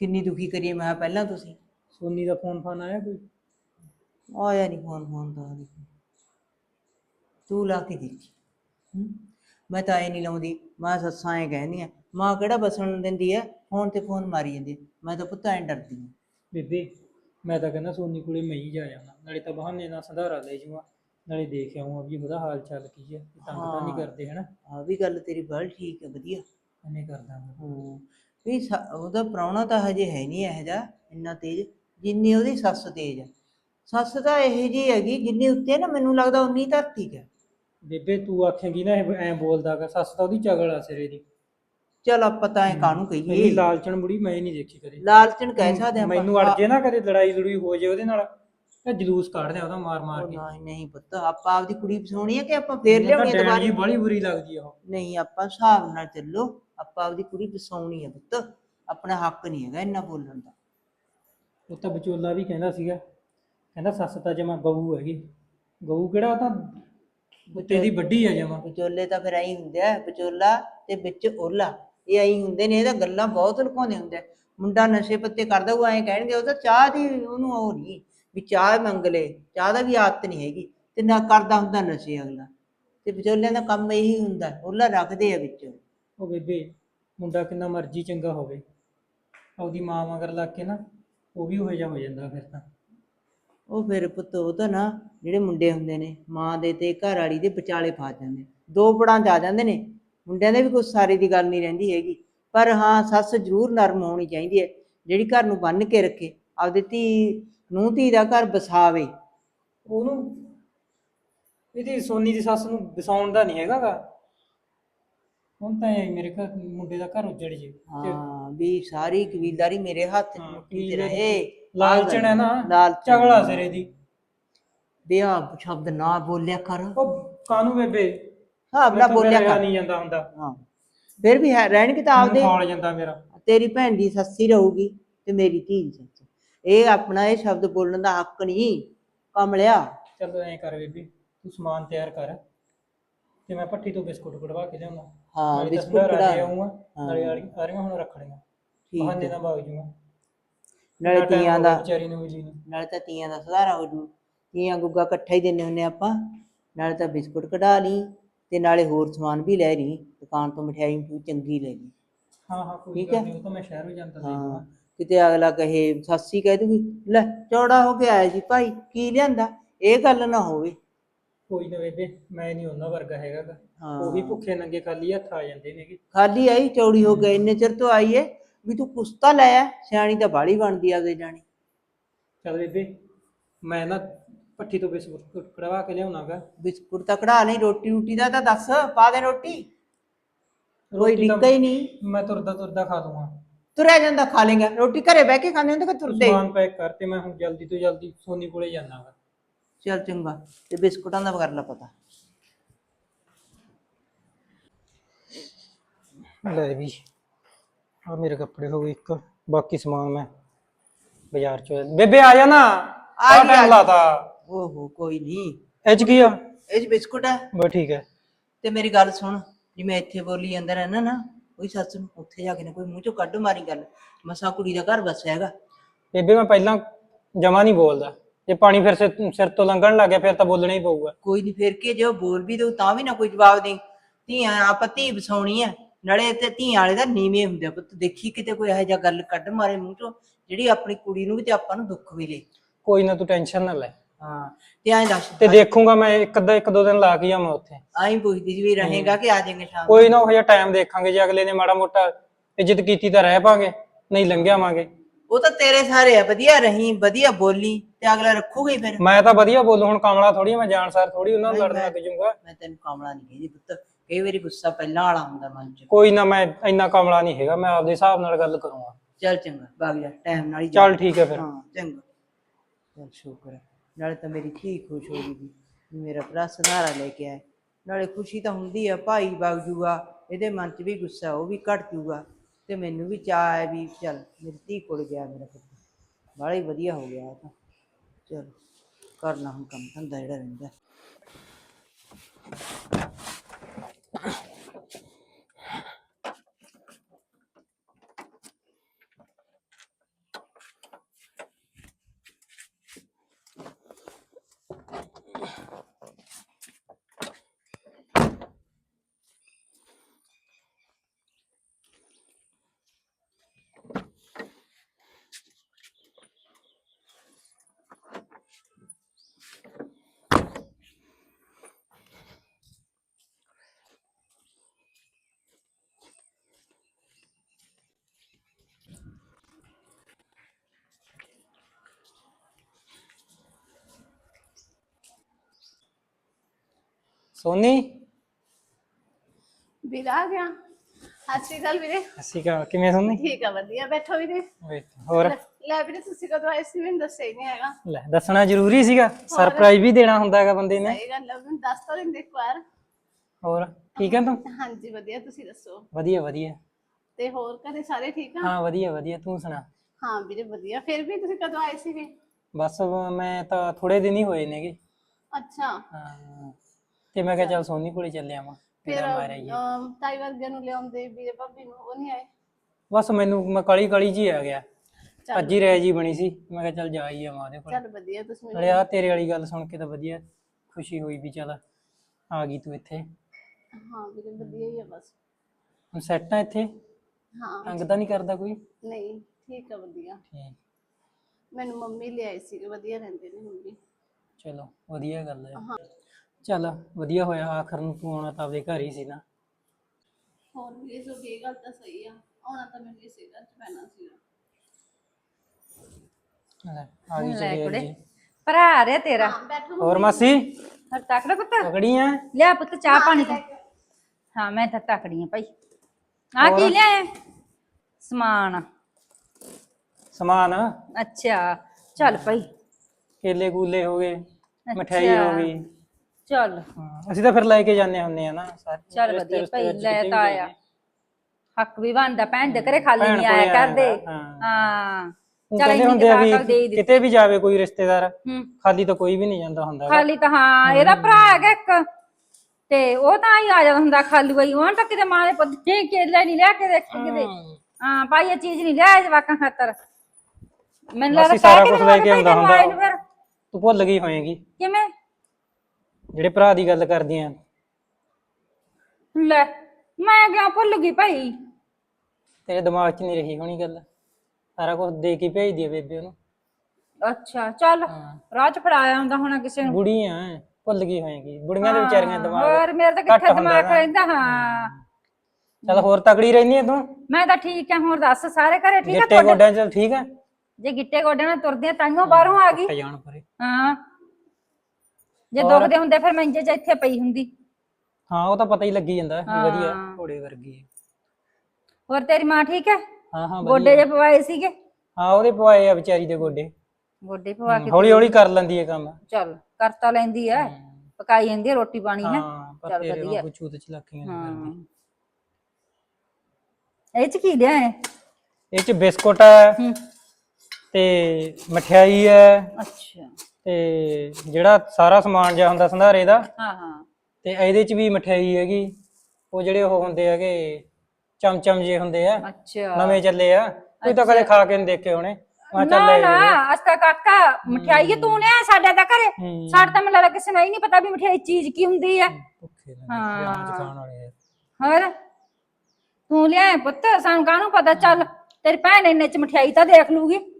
S6: ਕਿੰਨੀ ਦੁਖੀ ਕਰੀਏ ਮੈਂ ਕਿਹਾ ਪਹਿਲਾਂ ਤੁਸੀਂ?
S7: ਸੋਨੀ ਦਾ ਫੋਨ ਫਾਨ ਆਇਆ ਕੋਈ?
S6: ਆਇਆ ਨਹੀਂ ਫੋਨ ਫੋਨ ਦਾ। ਤੂੰ ਲਾ ਕੇ ਦੇਖੀ। ਹਮ? ਮੈਂ ਤਾਂ ਐ ਨਹੀਂ ਲਾਉਂਦੀ। ਮਾਂ ਸੱਸਾਂ ਐ ਕਹਿੰਦੀਆਂ ਮਾਂ ਕਿਹੜਾ ਬਸਣ ਦਿੰਦੀ ਐ? ਫੋਨ ਤੇ ਫੋਨ ਮਾਰੀ ਜਾਂਦੀ। ਮੈਂ ਤਾਂ ਪੁੱਤ ਐ ਡਰਦੀ ਹਾਂ
S7: ਬੇਬੇ ਮੈਂ ਤਾਂ ਕਹਿੰਦਾ ਸੋਨੀ ਕੋਲੇ ਮੈਂ ਹੀ ਜਾ ਜਾਣਾ ਨਾਲੇ ਤਾਂ ਬਹਾਨੇ ਨਾਲ ਸੰਧਾਰਾ ਲੈ ਜਾਊਗਾ ਨਾਲੇ ਦੇਖ ਆਊਂਗਾ ਵੀ ਉਹਦਾ ਹਾਲ ਚਾਲ ਕੀ ਹੈ ਵੀ ਤੰਗ ਤਾਂ ਨਹੀਂ
S6: ਹਾਂ।
S7: ਕਰਦੇ ਹਨਾ?
S6: ਆ ਵੀ ਗੱਲ ਤੇਰੀ ਬੜ ਠੀਕ ਹੈ ਵਧੀਆ।
S7: ਐਵੇਂ ਕਰਦਾ ਮੈਂ।
S6: ਹਾਂ ਵੀ ਸਾ- ਉਹਦਾ ਪ੍ਰਾਹੁਣਾ ਤਾਂ ਹਜੇ ਹੈ ਨਹੀਂ ਇਹੋ ਜਿਹਾ ਇੰਨਾ ਤੇਜ਼ ਜਿੰਨੀ ਉਹਦੀ ਸੱਸ ਤੇਜ਼ ਹੈ ਸੱਸ ਤਾਂ ਇਹੋ ਜਿਹੀ ਹੈਗੀ ਜਿੰਨੀ ਉੱਤੇ ਨਾ ਮੈਨੂੰ ਲੱਗਦਾ ਉਨੀ ਧਰਤੀ ਹੈ
S7: ਬੇਬੇ ਤੂੰ ਆਖੇਂਗੀ ਨਾ ਐਂ ਬੋਲਦਾਗਾ ਸੱਸ ਤਾਂ ਉਹਦੀ ਚਗਲ ਆ ਸਿਰੇ ਦੀ।
S6: ਚਲ ਆਪਾਂ ਤਾਂ ਐ ਕਾਹਨੂੰ ਕਹੀਏ?
S7: ਲਾਲਚਣ ਬੁੜੀ ਮੈਂ ਨਹੀਂ ਦੇਖੀ ਕਦੇ।
S6: ਲਾਲਚਣ ਕਹਿ ਸਕਦੇ ਆਪਾਂ?
S7: ਮੈਨੂੰ ਅੜ ਜੇ ਨਾ ਕਦੇ ਲੜਾਈ ਲੜੂਈ ਹੋ ਜੇ ਉਹਦੇ ਨਾਲ ਤਾਂ ਜਲੂਸ ਕੱਢਦੇ ਆ ਉਹਦਾ ਮਾਰ ਮਾਰ ਕੇ।
S6: ਨਹੀਂ ਨਹੀਂ ਪੁੱਤ ਆਪਾਂ ਆਪਦੀ ਕੁੜੀ ਬਸਾਉਣੀ ਹੈ ਕਿ ਆਪਾਂ ਫੇਰ ਲਿਆਉਣੀ ਹੈ
S7: ਦੁਬਾਰੀ? ਬੜੀ ਬੁਰੀ ਲੱਗਦੀ ਆ ਉਹ।
S6: ਨਹੀਂ ਆਪਾਂ ਹਿਸਾਬ ਨਾਲ ਚੱਲੋ ਆਪਾਂ ਆਪਦੀ ਕੁੜੀ ਬਸਾਉਣੀ ਹੈ ਪੁੱਤ। ਆਪਣਾ ਹੱਕ ਨਹੀਂ ਹੈਗਾ ਇੰਨਾ ਬੋਲਣ ਦਾ।
S7: ਉਹ ਤਾਂ ਵਿਚੋਲਾ ਵੀ ਕਹਿੰਦਾ ਸੀਗਾ ਕਹਿੰਦਾ ਸੱਸ ਤਾਂ ਜਮਾ ਗਊ ਹੈਗੀ। ਗਊ ਕਿਹੜਾ ਤਾਂ ਬੁੱਤੇ ਦੀ ਵੱਡੀ ਆ ਜਮਾ।
S6: ਵਿਚੋਲੇ ਤਾਂ ਫਿਰ ਐਂ ਹੁੰਦੇ ਆ ਵਿਚੋਲਾ ਤੇ ਵਿੱਚ ਓਲਾ ਇਹ ਐਂ ਹੁੰਦੇ ਨੇ ਇਹਦਾ ਗੱਲਾਂ ਬਹੁਤ ਲੁਕਾਉਂਦੇ ਹੁੰਦੇ ਆ। ਮੁੰਡਾ ਨਸ਼ੇ ਪੱਤੇ ਕਰਦਾ ਉਹ ਐਂ ਕਹਿਣਗੇ ਉਹ ਤਾਂ ਚਾਹ ਦੀ ਉਹਨੂੰ ਉਹ ਨਹੀਂ ਵੀ ਚਾਹ ਮੰਗ ਲੈ ਚਾਹ ਦਾ ਵੀ ਆਦਤ ਨਹੀਂ ਹੈਗੀ ਤੇ ਨਾ ਕਰਦਾ ਹੁੰਦਾ ਨਸ਼ੇ ਅਗਲਾ। ਤੇ ਵਿਚੋਲਿਆਂ ਦਾ ਕੰਮ ਇਹੀ ਹੁੰਦਾ ਓਲਾ ਰੱਖਦੇ ਆ ਵਿੱਚ।
S7: ਉਹ ਬੇਬੇ ਮੁੰਡਾ ਕਿੰਨਾ ਮਰਜ਼ੀ ਚੰਗਾ ਹੋਵੇ ਉਹਦੀ ਮਾਂ ਮਗਰ ਲੱਗ ਕੇ ਨਾ ਉਹ ਵੀ ਉਹੋ ਜਿਹਾ ਹੋ ਜਾਂਦਾ ਫਿਰ ਤਾਂ।
S6: ਉਹ ਫਿਰ ਪੁੱਤ ਉਹ ਤਾਂ ਨਾ ਜਿਹੜੇ ਮੁੰਡੇ ਹੁੰਦੇ ਨੇ ਮਾਂ ਦੇ ਤੇ ਘਰ ਵਾਲੀ ਦੇ ਵਿਚਾਲੇ ਫਸ ਜਾਂਦੇ ਦੋ ਪੜਾਂ ਆ ਜਾਂਦੇ ਨੇ ਮੁੰਡਿਆਂ ਦੇ ਵੀ ਕੁਛ ਸਾਰੀ ਦੀ ਗੱਲ ਨਹੀਂ ਰਹਿੰਦੀ ਹੈਗੀ। ਪਰ ਹਾਂ ਸੱਸ ਜ਼ਰੂਰ ਨਰਮ ਹੋਣੀ ਚਾਹੀਦੀ ਹੈ ਜਿਹੜੀ ਘਰ ਨੂੰ ਬੰਨ ਕੇ ਰੱਖੇ ਆਪਦੀ ਧੀ ਨੂੰ ਧੀ ਦਾ ਘਰ ਬਸਾਵੇ।
S7: ਉਹਨੂੰ ਇਹਦੀ ਸੋਨੀ ਦੀ ਸੱਸ ਨੂੰ ਵਸਾਉਣ ਦਾ ਨਹੀਂ ਹੈਗਾਗਾ। ਹੁਣ ਤਾਂ ਇਹ ਮੇਰੇ ਘਰ ਮੁੰਡੇ ਦਾ ਘਰ ਉੱਜੜ ਜੇ। ਤੇ
S6: ਹਾਂ ਵੀ ਸਾਰੀ ਕਬੀਲਦਾਰੀ ਮੇਰੇ ਹੱਥ
S7: ਹਾਂ,
S6: ਮੁੱਠੀ 'ਚ ਰਹੇ।
S7: ਲਾਲਚਣ ਹੈ ਨਾ ਚਗਲਾ ਸਿਰੇ ਦੀ।
S6: ਬਿਆ ਸ਼ਬਦ ਨਾ ਬੋਲਿਆ ਕਰ।
S7: ਉਹ ਕਾਨੂੰ ਬੇਬੇ?
S6: ਹਿਸਾਬ ਨਾਲ ਬੋਲਿਆ ਕਰ।
S7: ਨਹੀਂ ਜਾਂਦਾ ਹੁੰਦਾ।
S6: ਹਾਂ। ਫਿਰ ਵੀ ਹੈ ਰਹਿਣਗੇ ਤਾਂ ਆਪਦੇ
S7: ਖਾਲ ਜਾਂਦਾ ਮੇਰਾ।
S6: ਤੇਰੀ ਭੈਣ ਦੀ ਸੱਸੀ ਰਹੂਗੀ ਤੇ ਮੇਰੀ ਧੀ ਦੀ ਸੱਸ। ਇਹ ਆਪਣਾ ਇਹ ਸ਼ਬਦ ਬੋਲਣ ਦਾ ਹੱਕ ਨਹੀਂ। ਕਮਲਿਆ।
S7: ਚੱਲ ਐਂ ਕਰ ਬੇਬੀ ਤੂੰ ਸਮਾਨ ਤਿਆਰ ਕਰ। ਤੇ ਮੈਂ ਭੱਠੀ ਤੋਂ ਬਿਸਕੁਟ ਕਢਵਾ ਕੇ ਲਿਆਉਣਾ
S6: ਹਾਂ ਬਿਸਕੁਟ ਕਢਾ। ਹਾਂ।
S7: ਨਾਲੇ ਆਰੀਆਂ ਹੁਣ ਰੱਖਣੀਆਂ
S6: ਠੀਕ
S7: ਬਹਾਨੇ। ਨਾਲ ਭਾਗ ਜੂਗਾ।
S6: ਨਾਲੇ ਤੀਆਂ ਦਾ
S7: ਵਿਚਾਰੀ ਨੂੰ ਨੂੰ।
S6: ਨਾਲੇ ਤਾਂ ਤੀਆਂ ਦਾ ਸੁਧਾਰਾ ਹੋ ਜੂ। ਤੀਆਂ ਗੁੱਗਾ ਇਕੱਠਾ ਹੀ ਦਿੰਨੇ ਹੁੰਨੇ ਆਪਾਂ। ਨਾਲੇ ਤਾਂ ਬਿਸਕੁਟ ਕਢਾ ਲਈ। ਤੇ ਨਾਲੇ ਹੋਰ ਸਮਾਨ ਵੀ ਲੈ ਲਈ ਦੁਕਾਨ ਤੋਂ ਮਠਿਆਈ ਮਠੂਈ ਚੰਗੀ ਲੈ ਲਈ
S7: ਹਾਂ ਹਾਂ ਕੋਈ
S6: ਠੀਕ
S7: ਗੱਲ
S6: ਹੈ।
S7: ਨਹੀਂ ਉਹ ਤਾਂ ਮੈਂ ਸ਼ਹਿਰੋਂ ਜਾਂਦਾ
S6: ਹਾਂ ਕਿਤੇ ਅਗਲਾ ਕਹੇ ਸੱਸੀ ਕਹਿ ਦੂਗੀ ਲੈ ਚੌੜਾ ਹੋ ਕੇ ਆਇਆ ਜੀ ਭਾਈ ਕੀ ਲਿਆਂਦਾ? ਇਹ ਗੱਲ ਨਾ ਹੋਵੇ।
S7: ਕੋਈ ਨਾ ਬੇਬੇ ਮੈਂ ਨਹੀਂ ਉਹਨਾਂ ਵਰਗਾ ਹੈਗਾ ਗਾ।
S6: ਹਾਂ
S7: ਉਹ ਵੀ ਭੁੱਖੇ ਨੰਗੇ ਖਾਲੀ ਹੱਥ ਆ ਜਾਂਦੇ ਨੇਗੇ।
S6: ਖਾਲੀ ਆਈ ਚੌੜੀ ਹੋ ਗਈ ਇੰਨੇ ਚਿਰ ਤੋਂ ਆਈ ਏ ਵੀ ਤੂੰ ਕੁਸਤਾ ਲੈ ਆ ਸਿਆਣੀ ਤਾਂ ਬਾੜੀ ਬਣਦੀ ਆਵੇ ਜਾਣੀ।
S7: ਚੱਲ ਬੇਬੇ ਮੈਂ ਨਾ ਭੱਠੀ ਤੋਂ ਬਿਸਕੁਟ ਕਢਵਾ ਕੇ ਲਿਆਉਣਾਗਾ।
S6: ਬਿਸਕੁਟ ਤਾਂ ਕਢਾ ਲਈ ਰੋਟੀ ਰੂਟੀ ਦਾ ਤਾਂ ਦੱਸ ਪਾ ਦੇ ਰੋਟੀ। ਕੋਈ
S7: ਰੋਟੀ ਤਾਂ
S6: ਹੀ ਨਹੀਂ।
S7: ਮੈਂ ਤੁਰਦਾ ਤੁਰਦਾ ਖਾ ਲੂੰਗਾ
S6: ਤੁਰਿਆ ਜਾਂਦਾ ਖਾ ਲੇਗਾ। ਰੋਟੀ ਘਰੇ ਬਹਿ ਕੇ ਖਾਂਦੇ ਹੁੰਦੇ ਕਿ ਤੁਰਦੇ।
S7: ਸਮਾਨ ਪੈਕ ਕਰ ਤੇ ਮੈਂ ਹੁਣ ਜਲਦੀ ਤੋਂ ਜਲਦੀ ਸੋਨੀ ਕੋਲੇ ਜਾਣਾਗਾ।
S6: ਚੱਲ ਚੰਗਾ ਤੇ ਬਿਸਕੁਟਾਂ ਦਾ ਕਰ ਲਾ ਪਤਾ।
S7: ਲੈ ਵੀ ਆ ਮੇਰੇ ਕੱਪੜੇ ਹੋ ਗਏ ਇੱਕ ਬਾਕੀ ਸਮਾਨ ਮੈਂ ਬਾਜ਼ਾਰ ਚੋਂ ਬੇਬੇ ਆ ਜਾ ਨਾ।
S6: ਆ
S7: ਆ
S6: ਗਈ, ਆ
S7: ਟਾਈਮ
S6: ਗਈ।
S7: ਲਾਤਾ।
S6: ਓਹੋ ਕੋਈ ਨਹੀਂ।
S7: ਇਹ ਚ ਕੀ ਆ?
S6: ਇਹ ਬਿਸਕੁਟ ਹੈ
S7: ਬਸ ਠੀਕ ਹੈ
S6: ਤੇ ਮੇਰੀ ਗੱਲ ਸੁਣ ਜਿਵੇਂ ਇੱਥੇ ਬੋਲੀ ਅੰਦਰ ਹੈ ਨਾ ਨਾ ਕੋਈ ਸੱਸ ਨੂੰ ਉੱਥੇ ਜਾ ਕੇ ਨਾ ਕੋਈ ਮੂੰਹ ਚੋਂ ਕੱਢ ਮਾਰੀ ਗੱਲ ਮਸਾ ਕੁੜੀ ਦਾ ਘਰ ਵਸਿਆ ਹੈਗਾ।
S7: ਬੇਬੇ ਮੈਂ ਪਹਿਲਾਂ ਜਮਾ ਨਹੀਂ ਬੋਲਦਾ। ਜੇ ਪਾਣੀ ਫਿਰ ਸਿਰ ਸਿਰ ਤੋਂ ਲੰਘਣ ਲੱਗ ਗਿਆ ਫਿਰ ਤਾਂ ਬੋਲਣਾ ਹੀ ਪਊਗਾ।
S6: ਕੋਈ ਨਹੀਂ ਫੇਰ ਕੇ ਜੇ ਉਹ ਬੋਲ ਵੀ ਦਊ ਤਾਂ ਵੀ ਨਾ ਕੋਈ ਜਵਾਬ ਦੇ ਧੀਆਂ ਆਪਾਂ ਧੀ ਵਸਾਉਣੀ ਆ। ਨਾਲੇ ਤੇ ਧੀਆਂ ਵਾਲੇ ਦਾ ਨੀਵੇਂ ਹੁੰਦੇ ਆ ਪੁੱਤ। ਦੇਖੀ ਕਿਤੇ ਕੋਈ ਇਹੋ ਜਿਹਾ ਗੱਲ ਕੱਢ ਮਾਰੇ ਮੂੰਹ ਚੋਂ ਜਿਹੜੀ ਆਪਣੀ ਕੁੜੀ ਨੂੰ ਵੀ ਤੇ ਆਪਾਂ ਨੂੰ ਦੁੱਖ ਵੀ ਲੇ
S7: ਕੋਈ ਨਾ ਤੂੰ ਟੈਨਸ਼ਨ ਨਾ ਲੈ।
S6: ਹਾਂ ਤੇ ਐਂ ਦੱਸ
S7: ਤੇ ਦੇਖੂੰਗਾ ਮੈਂ ਇੱਕ ਅੱਧਾ ਇੱਕ ਦੋ ਦਿਨ ਲਾ ਕੇ ਜਾਵਾਂ ਉੱਥੇ।
S6: ਆਈ ਪੁੱਛਦੀ ਸੀ ਵੀ ਰਹੇਗਾ ਕਿ ਆ ਜਾਏਗਾ ਸ਼ਾਮ ਨੂੰ?
S7: ਕੋਈ ਨਾ? ਉਹ ਜਿਹਾ ਟਾਈਮ ਦੇਖਾਂਗੇ ਜੇ ਅਗਲੇ ਨੇ ਮਾੜਾ ਮੋਟਾ ਇੱਜ਼ਤ ਕੀਤੀ ਤਾਂ ਰਹਿ ਪਾਂਗੇ ਨਹੀਂ ਲੰਘਿਆਵਾਂਗੇ।
S6: ਉਹ ਤਾਂ ਤੇਰੇ ਸਾਰੇ ਆ ਵਧੀਆ ਰਹੀ ਵਧੀਆ ਬੋਲੀ ਤੇ ਅਗਲਾ ਰੱਖੂਗਾ ਹੀ ਫਿਰ।
S7: ਮੈਂ ਤਾਂ ਵਧੀਆ ਬੋਲੂ ਹੁਣ ਕਮਲਾ ਥੋੜੀ ਮੈਂ ਜਾਣਸਾਰ ਥੋੜੀ ਉਹਨਾਂ ਨਾਲ ਲੜਨ ਲੱਗ ਜਾਊਂਗਾ।
S6: ਮੈਂ ਤੈਨੂੰ ਕਮਲਾ ਨਹੀਂ ਕਹਿੰਦੀ ਪੁੱਤ ਕਈ ਵਾਰੀ ਗੁੱਸਾ ਪਹਿਲਾਂ ਵਾਲਾ ਹੁੰਦਾ ਮਨ 'ਚ।
S7: ਕੋਈ ਨਾ ਮੈਂ ਇੰਨਾ ਕਮਲਾ ਨਹੀਂ ਹੈਗਾ ਮੈਂ ਆਪਦੇ ਹਿਸਾਬ ਨਾਲ ਗੱਲ ਕਰੂੰਗਾ।
S6: ਚੱਲ ਚੰਗਾ ਜਾ ਟਾਈਮ ਨਾਲ ਹੀ ਜਾ।
S7: ਚੱਲ ਠੀਕ ਹੈ ਫਿਰ।
S6: ਹਾਂ ਚੰਗਾ। ਚੱਲ ਸ਼ੁਕਰ ਹੈ ਨਾਲੇ ਤਾਂ ਮੇਰੀ ਧੀ ਖੁਸ਼ ਹੋ ਗਈ ਵੀ ਮੇਰਾ ਭਰਾ ਸਹਾਰਾ ਲੈ ਕੇ ਆਇਆ। ਨਾਲੇ ਖੁਸ਼ੀ ਤਾਂ ਹੁੰਦੀ ਆ, ਭਾਈ ਵਗ ਜੂਗਾ, ਇਹਦੇ ਮਨ 'ਚ ਵੀ ਗੁੱਸਾ, ਉਹ ਵੀ ਘਟ ਜੂਗਾ। ਤੇ ਮੈਨੂੰ ਵੀ ਚਾਹ ਹੈ ਵੀ ਚੱਲ, ਮੇਰੀ ਧੀ ਕੋਲ ਗਿਆ ਮੇਰਾ ਪੁੱਤ। ਬਾਹਲਾ ਹੀ ਵਧੀਆ ਹੋ ਗਿਆ ਇਹ ਤਾਂ। ਚਲੋ, ਕਰਨਾ ਹੁਣ ਕੰਮ, ਧੰਦਾ ਜਿਹੜਾ ਰਹਿੰਦਾ।
S7: ਸੋਨੀ?
S1: ਵੀਰ ਆ ਗਿਆ। ਸਤਿ ਸ਼੍ਰੀ ਅਕਾਲ ਵੀਰੇ।
S7: ਅਸੀਂ ਕਾ ਕਿਵੇਂ ਸੋਨੀ?
S1: ਠੀਕ ਆ ਵਧੀਆ। ਬੈਠੋ ਵੀਰੇ।
S7: ਵੇਖ, ਹੋਰ?
S1: ਲੈ- ਲੈ ਵੀਰੇ ਤੁਸੀਂ ਕਦੋਂ ਆਏ ਸੀ? ਮੈਨੂੰ ਦੱਸਿਆ ਹੀ ਨਹੀਂ ਹੈਗਾ।
S7: ਲੈ ਦੱਸਣਾ ਜ਼ਰੂਰੀ ਸੀਗਾ। ਸਰਪ੍ਰਾਈਜ਼ ਵੀ ਦੇਣਾ ਹੁੰਦਾ ਹੈਗਾ ਬੰਦੇ ਨੇ।
S1: ਸਹੀ ਗੱਲ ਹੈ ਮੈਨੂੰ ਦੱਸ ਤਾਂ ਲੈਂਦੇ ਇੱਕ ਵਾਰ।
S7: ਹੋਰ ਠੀਕ ਹੈ ਤੂੰ?
S1: ਹਾਂਜੀ ਵਧੀਆ ਤੁਸੀਂ ਦੱਸੋ?
S7: ਵਧੀਆ ਵਧੀਆ।
S1: ਤੇ ਹੋਰ ਘਰੇ ਸਾਰੇ ਠੀਕ ਆ?
S7: ਹਾਂ ਵਧੀਆ ਵਧੀਆ ਤੂੰ ਸੁਣਾ?
S1: ਹਾਂ ਵੀਰੇ ਵਧੀਆ। ਫਿਰ ਵੀ ਤੁਸੀਂ ਕਦੋਂ ਆਏ ਸੀ ਵੀ
S7: ਬਸ ਮੈਂ ਤਾਂ ਥੋੜੇ ਦਿਨ ਹੀ ਹੋਏ ਨੇਗੇ।
S1: ਅੱਛਾ।
S7: ਹਾਂ। ਤੇ ਮੈਂ ਕਿਹਾ ਚੱਲ ਸੋਨੀ ਕੋਲੇ ਚੱਲੇ ਆਵਾਂ
S1: ਫਿਰ। ਅਮ, ਤਾਈ ਵਰਗੇ ਨੂੰ ਲਿਆਉਂਦੇ ਵੀਰੇ ਭਾਬੀ ਨੂੰ ਉਹ ਨਹੀਂ ਆਏ?
S7: ਬਸ ਮੈਨੂੰ ਮੈਂ ਕਾਲੀ ਕਾਲੀ ਜੀ ਆ ਗਿਆ।
S1: ਚੱਲ
S7: ਅੱਜ ਹੀ ਰਹਿ ਜੀ ਬਣੀ ਸੀ। ਮੈਂ ਕਿਹਾ ਚੱਲ ਜਾ ਹੀ ਆਵਾਂ ਉਹਦੇ ਕੋਲ।
S1: ਚੱਲ ਵਧੀਆ ਤੁਸੀਂ ਮੈਨੂੰ
S7: ਨਾਲੇ ਆ ਤੇਰੇ ਵਾਲੀ ਗੱਲ ਸੁਣ ਕੇ ਤਾਂ ਵਧੀਆ ਖੁਸ਼ੀ ਹੋਈ ਵੀ ਚੱਲ ਆ ਗਈ ਤੂੰ ਇੱਥੇ।
S1: ਹਾਂ ਵੀਰੇ ਵਧੀਆ ਹੀ ਆ ਬਸ।
S7: ਹੁਣ ਸੈੱਟ ਆ ਇੱਥੇ?
S1: ਹਾਂ।
S7: ਤੰਗ ਤਾਂ ਨਹੀਂ ਕਰਦਾ ਕੋਈ?
S1: ਨਹੀਂ ਠੀਕ ਆ ਵਧੀਆ।
S7: ਠੀਕ।
S1: ਮੈਨੂੰ ਮੰਮੀ ਲਿਆਏ ਸੀ ਵਧੀਆ ਰਹਿੰਦੇ ਨੇ ਮੰਮੀ।
S7: ਚਲੋ ਵਧੀਆ ਗੱਲ ਹੈ।
S1: ਹਾਂ।
S7: ਚੱਲ ਵਧੀਆ ਹੋਇਆ ਆਖਰ ਨੂੰ ਤੂੰ ਆਉਣਾ ਤਾਂ ਆਪਦੇ ਘਰ ਹੀ ਸੀ ਨਾ।
S1: ਹੋਰ ਵੀ ਇਹ ਜੋ ਇਹ ਗੱਲ ਤਾਂ ਸਹੀ ਆ। ਆਉਣਾ ਤਾਂ ਮੈਨੂੰ ਇਸੇ ਘਰ ਚ ਪੈਣਾ ਸੀਗਾ
S7: ਲੈ, ਆ ਗਈ
S2: ਲੈ ਕੁੜੇ
S7: ਜੀ।
S2: ਭਰਾ ਆ ਰਿਹਾ ਤੇਰਾ।
S1: ਬੈਠੋ।
S7: ਹੋਰ ਮਾਸੀ?
S2: ਹਰ ਤੱਕੜਾ ਪੁੱਤ?
S7: ਤਗੜੀਆਂ
S2: ਲਿਆ ਪੁੱਤ ਚਾਹ ਪਾਣੀ ਤੂੰ। ਹਾਂ ਮੈਂ ਤਾਂ ਤੱਕੜੀ ਆ ਭਾਈ। ਆ ਕੀ ਲਿਆਇਆ? ਸਮਾਨ।
S7: ਸਮਾਨ?
S2: ਅੱਛਾ ਚੱਲ ਭਾਈ।
S7: ਕੇਲੇ ਕੂਲੇ ਹੋ ਗਏ ਮਠਿਆਈ। ਹੋ ਗਈ।
S2: ਚੱਲ।
S7: ਹਾਂ, ਅਸੀਂ ਤਾਂ ਫਿਰ ਲੈ ਕੇ ਜਾਂਦੇ ਹੁੰਦੇ ਆ ਨਾ ਸਾਰੇ
S2: ਚੱਲ ਵਧੀਆ ਭਾਈ ਲੈ ਤਾਂ। ਆਇਆ। ਹੱਕ ਵੀ ਬਣਦਾ ਭੈਣ ਦੇ ਘਰੇ ਖਾਲੀ
S7: ਭੈਣ
S2: ਨਹੀਂ
S7: ਕੋਲੇ
S2: ਆਇਆ ਕਰਦੇ।
S7: ਹਾਂ।
S2: ਹਾਂ।
S7: ਉਹ
S2: ਚੱਲ
S7: ਕਹਿੰਦੇ
S2: ਇੰਨੀ
S7: ਹੁੰਦੇ ਆ
S2: ਦੇ ਹੀ
S7: ਵੀ
S2: ਦਿੱਤੀ।
S7: ਕਿਤੇ ਵੀ ਜਾਵੇ ਕੋਈ ਰਿਸ਼ਤੇਦਾਰ
S2: ਹੂੰ।
S7: ਖਾਲੀ ਤਾਂ ਕੋਈ ਵੀ ਨਹੀਂ ਜਾਂਦਾ ਹੁੰਦਾ ਹੈਗਾ।
S2: ਖਾਲੀ ਤਾਂ ਹਾਂ ਇਹਦਾ ਭਰਾ ਹੈਗਾ ਇੱਕ। ਤੇ ਉਹ ਤਾਂ ਹੀ ਆ ਜਾਂਦਾ ਹੁੰਦਾ ਖਾਲੀ ਬਈ ਉਹ ਤਾਂ ਕਿਤੇ ਮਾਂ ਦੇ ਪੁੱਤ ਕੇਲੇ ਨਹੀਂ ਲਿਆ ਕੇ ਦੇਖੀ ਕਿਤੇ। ਹਾਂ। ਭਾਈ ਇਹ ਚੀਜ਼ ਨਹੀਂ ਲਿਆ ਜਵਾਕਾਂ ਖਾਤਰ। ਮੈਨੂੰ ਲੱਗਦਾ
S7: ਸਾਰਾ
S2: ਕਹਿ
S7: ਕੁਛ ਲੈ ਕੇ ਆਉਂਦਾ ਹੁੰਦਾ।
S2: ਫਿਰ।
S7: ਤੂੰ ਭੁੱਲ ਗਈ ਹੋਏਗੀ।
S2: ਕਿਵੇਂ?
S7: ਜਿਹੜੇ ਭਰਾ ਦੀ ਗੱਲ ਕਰਦੀ ਆ।
S2: ਲੈ ਮੈਂ ਕਿਉਂ ਭੁੱਲ ਗਈ ਭਾਈ?
S7: ਤੇਰੇ ਦਿਮਾਗ 'ਚ ਨਹੀਂ ਰਹੀ ਹੋਣੀ ਗੱਲ। ਸਾਰਾ ਕੁਝ ਦੇ ਕੇ ਭੇਜਦੀ ਆ ਬੇਬੇ ਉਹਨੂੰ।
S2: ਅੱਛਾ ਚੱਲ
S7: ਹਾਂ।
S2: ਰਾਹ ਚ ਫੜਾਇਆ ਹੁੰਦਾ ਹੋਣਾ ਕਿਸੇ ਨੂੰ।
S7: ਬੁੜੀ ਆ ਭੁੱਲ ਗਈ ਹੋਏਗੀ। ਬੁੜੀਆਂ ਦੇ ਵਿਚਾਰੀਆਂ ਦਿਮਾਗ
S2: ਹੋਰ ਮੇਰੇ ਤਾਂ
S7: ਘੱਟ
S2: ਕਿੱਥੇ
S7: ਹੁੰਦਾ
S2: ਦਿਮਾਗ
S7: ਨਾ।
S2: ਰਹਿੰਦਾ ਹਾਂ।
S7: ਚੱਲ ਹੋਰ ਤਕੜੀ ਰਹਿਨੀ ਆ ਤੂੰ?
S2: ਮੈਂ ਤਾਂ ਠੀਕ ਆ ਹੋਰ ਦੱਸ ਸਾਰੇ ਘਰੇ ਠੀਕ ਆ ਤੁਹਾਡੇ?
S7: ਗੋਡਿਆਂ 'ਚ ਠੀਕ ਆ?
S2: ਜੇ ਗਿੱਟੇ ਗੋਡੇ ਨਾਲ ਤੁਰਦੇ ਤਾਈਓ ਬਾਹਰੋਂ ਆ ਗਈ।
S7: ਉੱਠ ਜਾਣ ਪਰੇ।
S2: ਹਾਂ। ਜੇ? ਦੁਖਦੇ ਹੁੰਦੇ ਫਿਰ ਮੰਜੇ 'ਚ ਇੱਥੇ ਪਈ ਹੁੰਦੀ।
S7: ਹਾਂ ਉਹ ਤਾਂ ਪਤਾ ਹੀ ਲੱਗੀ ਜਾਂਦਾ ਵੀ
S2: ਹਾਂ।
S7: ਵਧੀਆ ਘੋੜੇ ਵਰਗੀ ਹੈ।
S2: ਹੋਰ ਤੇਰੀ ਮਾਂ ਠੀਕ ਹੈ?
S7: ਹਾਂ ਹਾਂ
S2: ਗੋਡੇ
S7: ਵਧੀਆ।
S2: ਜੇ ਪਵਾਏ ਸੀਗੇ?
S7: ਹਾਂ ਉਹਦੇ ਪਵਾਏ ਆ ਵਿਚਾਰੀ ਦੇ ਗੋਡੇ।
S2: ਗੋਡੇ ਪਵਾ ਕੇ
S7: ਹੌਲੀ ਹੌਲੀ ਕਰ ਲੈਂਦੀ ਹੈ ਕੰਮ।
S2: ਚੱਲ ਕਰਤਾ ਲੈਂਦੀ ਐ ਪਕਾਈ ਜਾਂਦੀ ਐ ਰੋਟੀ ਪਾਣੀ ਹੈ।
S7: ਹਾਂ ਪਰ
S2: ਚੱਲ
S7: ਤੇਰੇ
S2: ਵਧੀਆ।
S7: ਵਾਂਗੂ ਚੂਤ ਚਲਾਕੀਆਂ ਨਹੀਂ
S2: ਹਾਂ।
S7: ਕਰਦੀ
S2: ਇਹ ਚ ਕੀ ਲਿਆ ਹੈ?
S7: ਇਹ ਚ ਬਿਸਕੁਟ ਹੈ
S2: ਹੂੰ।
S7: ਤੇ ਮਠਿਆਈ ਹੈ।
S2: ਅੱਛਾ।
S7: ਤੇ ਜਿਹੜਾ ਸਾਰਾ ਸਮਾਨ ਜਿਹਾ ਹੁੰਦਾ ਸੰਧਾਰੇ ਦਾ
S2: ਹਾਂ ਹਾਂ।
S7: ਤੇ ਇਹਦੇ ਚ ਵੀ ਮਠਿਆਈ ਹੈਗੀ। ਉਹ ਜਿਹੜੇ ਉਹ ਹੁੰਦੇ ਹੈਗੇ ਚਮਚਮ ਜੇ ਹੁੰਦੇ ਆ।
S2: ਅੱਛਾ।
S7: ਨਵੇਂ ਚੱਲੇ ਆ। ਕੋਈ ਤਾਂ ਕਦੇ ਖਾ ਕੇ ਨਹੀਂ ਦੇਖੇ ਹੋਣੇ। ਮੈਂ ਚੱਲ
S2: ਨਾ
S7: ਲੈ।
S2: ਨਾ ਅਸਤਾ ਕਾਕਾ ਮਠਿਆਈ ਤੂੰ ਨੇ ਸਾਡੇ ਦਾ ਘਰੇ।
S7: ਹੂੰ।
S2: ਸਾਡੇ ਤਾਂ ਮੈਨੂੰ ਲੱਗਦਾ ਕਿਸੇ ਨੂੰ ਹੀ ਨਹੀਂ ਪਤਾ ਵੀ ਮਠਿਆਈ ਚੀਜ਼ ਕੀ ਹੁੰਦੀ ਹੈ
S7: ਭੁੱਖੇ ਨੇ
S2: ਹਾਂ।
S7: ਖਾਣ ਵਾਲੇ ਆ।
S2: ਹੋਰ? ਤੂੰ ਲਿਆ ਪੁੱਤ ਸਾਨੂੰ ਕਾਹਨੂੰ ਪਤਾ? ਚੱਲ ਤੇਰੀ ਭੈਣ ਇੰਨੇ ਚ ਮਠਿਆਈ ਤਾਂ ਦੇਖ ਲੂਗੀ।
S7: ਹੂੰ।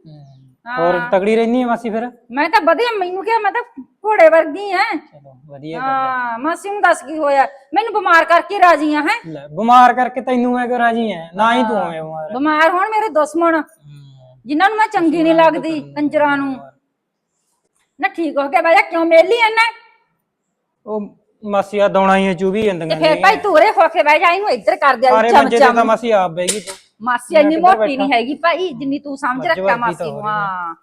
S7: ਹੋਰ ਤਗੜੀ ਰਹਿਨੀ ਹੈ ਮਾਸੀ ਫਿਰ?
S2: ਮੈਂ ਤਾਂ ਵਧੀਆ ਮੈਨੂੰ ਕਿਹਾ ਮੈਂ ਤਾਂ ਘੋੜੇ ਵਰਗੀ ਐ।
S7: ਚਲੋ ਵਧੀਆ ਗੱਲ
S2: ਹਾਂ ਮਾਸੀ ਨੂੰ ਦੱਸ ਕੀ ਹੋਇਆ? ਮੈਨੂੰ ਬਿਮਾਰ ਕਰਕੇ ਰਾਜੀ ਆ ਹੈ?
S7: ਹੈ। ਲੈ ਬਿਮਾਰ ਕਰਕੇ ਤੈਨੂੰ ਮੈਂ ਕਿਉਂ ਰਾਜੀ ਐ ਨਾ ਹੀ ਤੂੰ ਐ ਬਿਮਾਰ।
S2: ਬਿਮਾਰ ਹੋਣ ਮੇਰੇ ਦੁਸ਼ਮਣ।
S7: ਹੂੰ।
S2: ਜਿਨ੍ਹਾਂ ਨੂੰ ਮੈਂ ਚੰਗੀ ਨਹੀਂ ਲੱਗਦੀ ਕੰਜਰਾਂ ਨੂੰ। ਨਾ ਠੀਕ ਹੋ ਗਿਆ ਬਾਜਾ ਕਿਉਂ ਮੇਲੀ ਐਨਾ?
S7: ਉਹ ਮਾਸੀਆ ਦੋਣਾਈਆਂ ਚੂਬੀ
S2: ਤੇ
S7: ਜਾਂਦੀਆਂ
S2: ਫਿਰ ਭਾਈ ਤੂੰ ਉਰੇ ਹੋ ਕੇ ਬਹਿ ਜਾ ਇਹਨੂੰ ਇੱਧਰ ਕਰ ਦਿਆ
S7: ਸਾਰੇ
S2: ਚਮ
S7: ਮੰਜੇ ਤੇ ਤਾਂ
S2: ਚਮ।
S7: ਮਾਸੀ ਆਪ ਬੈਗੀ ਤੂੰ
S2: ਮਾਸੀ ਇੰਨੀ ਮੋਟੀ ਨਹੀਂ? ਹੈਗੀ ਭਾਈ ਜਿੰਨੀ ਤੂੰ ਸਮਝ
S7: ਮੱਝ
S2: ਰੱਖਿਆ ਮਾਸੀ ਨੂੰ
S7: ਹੈ।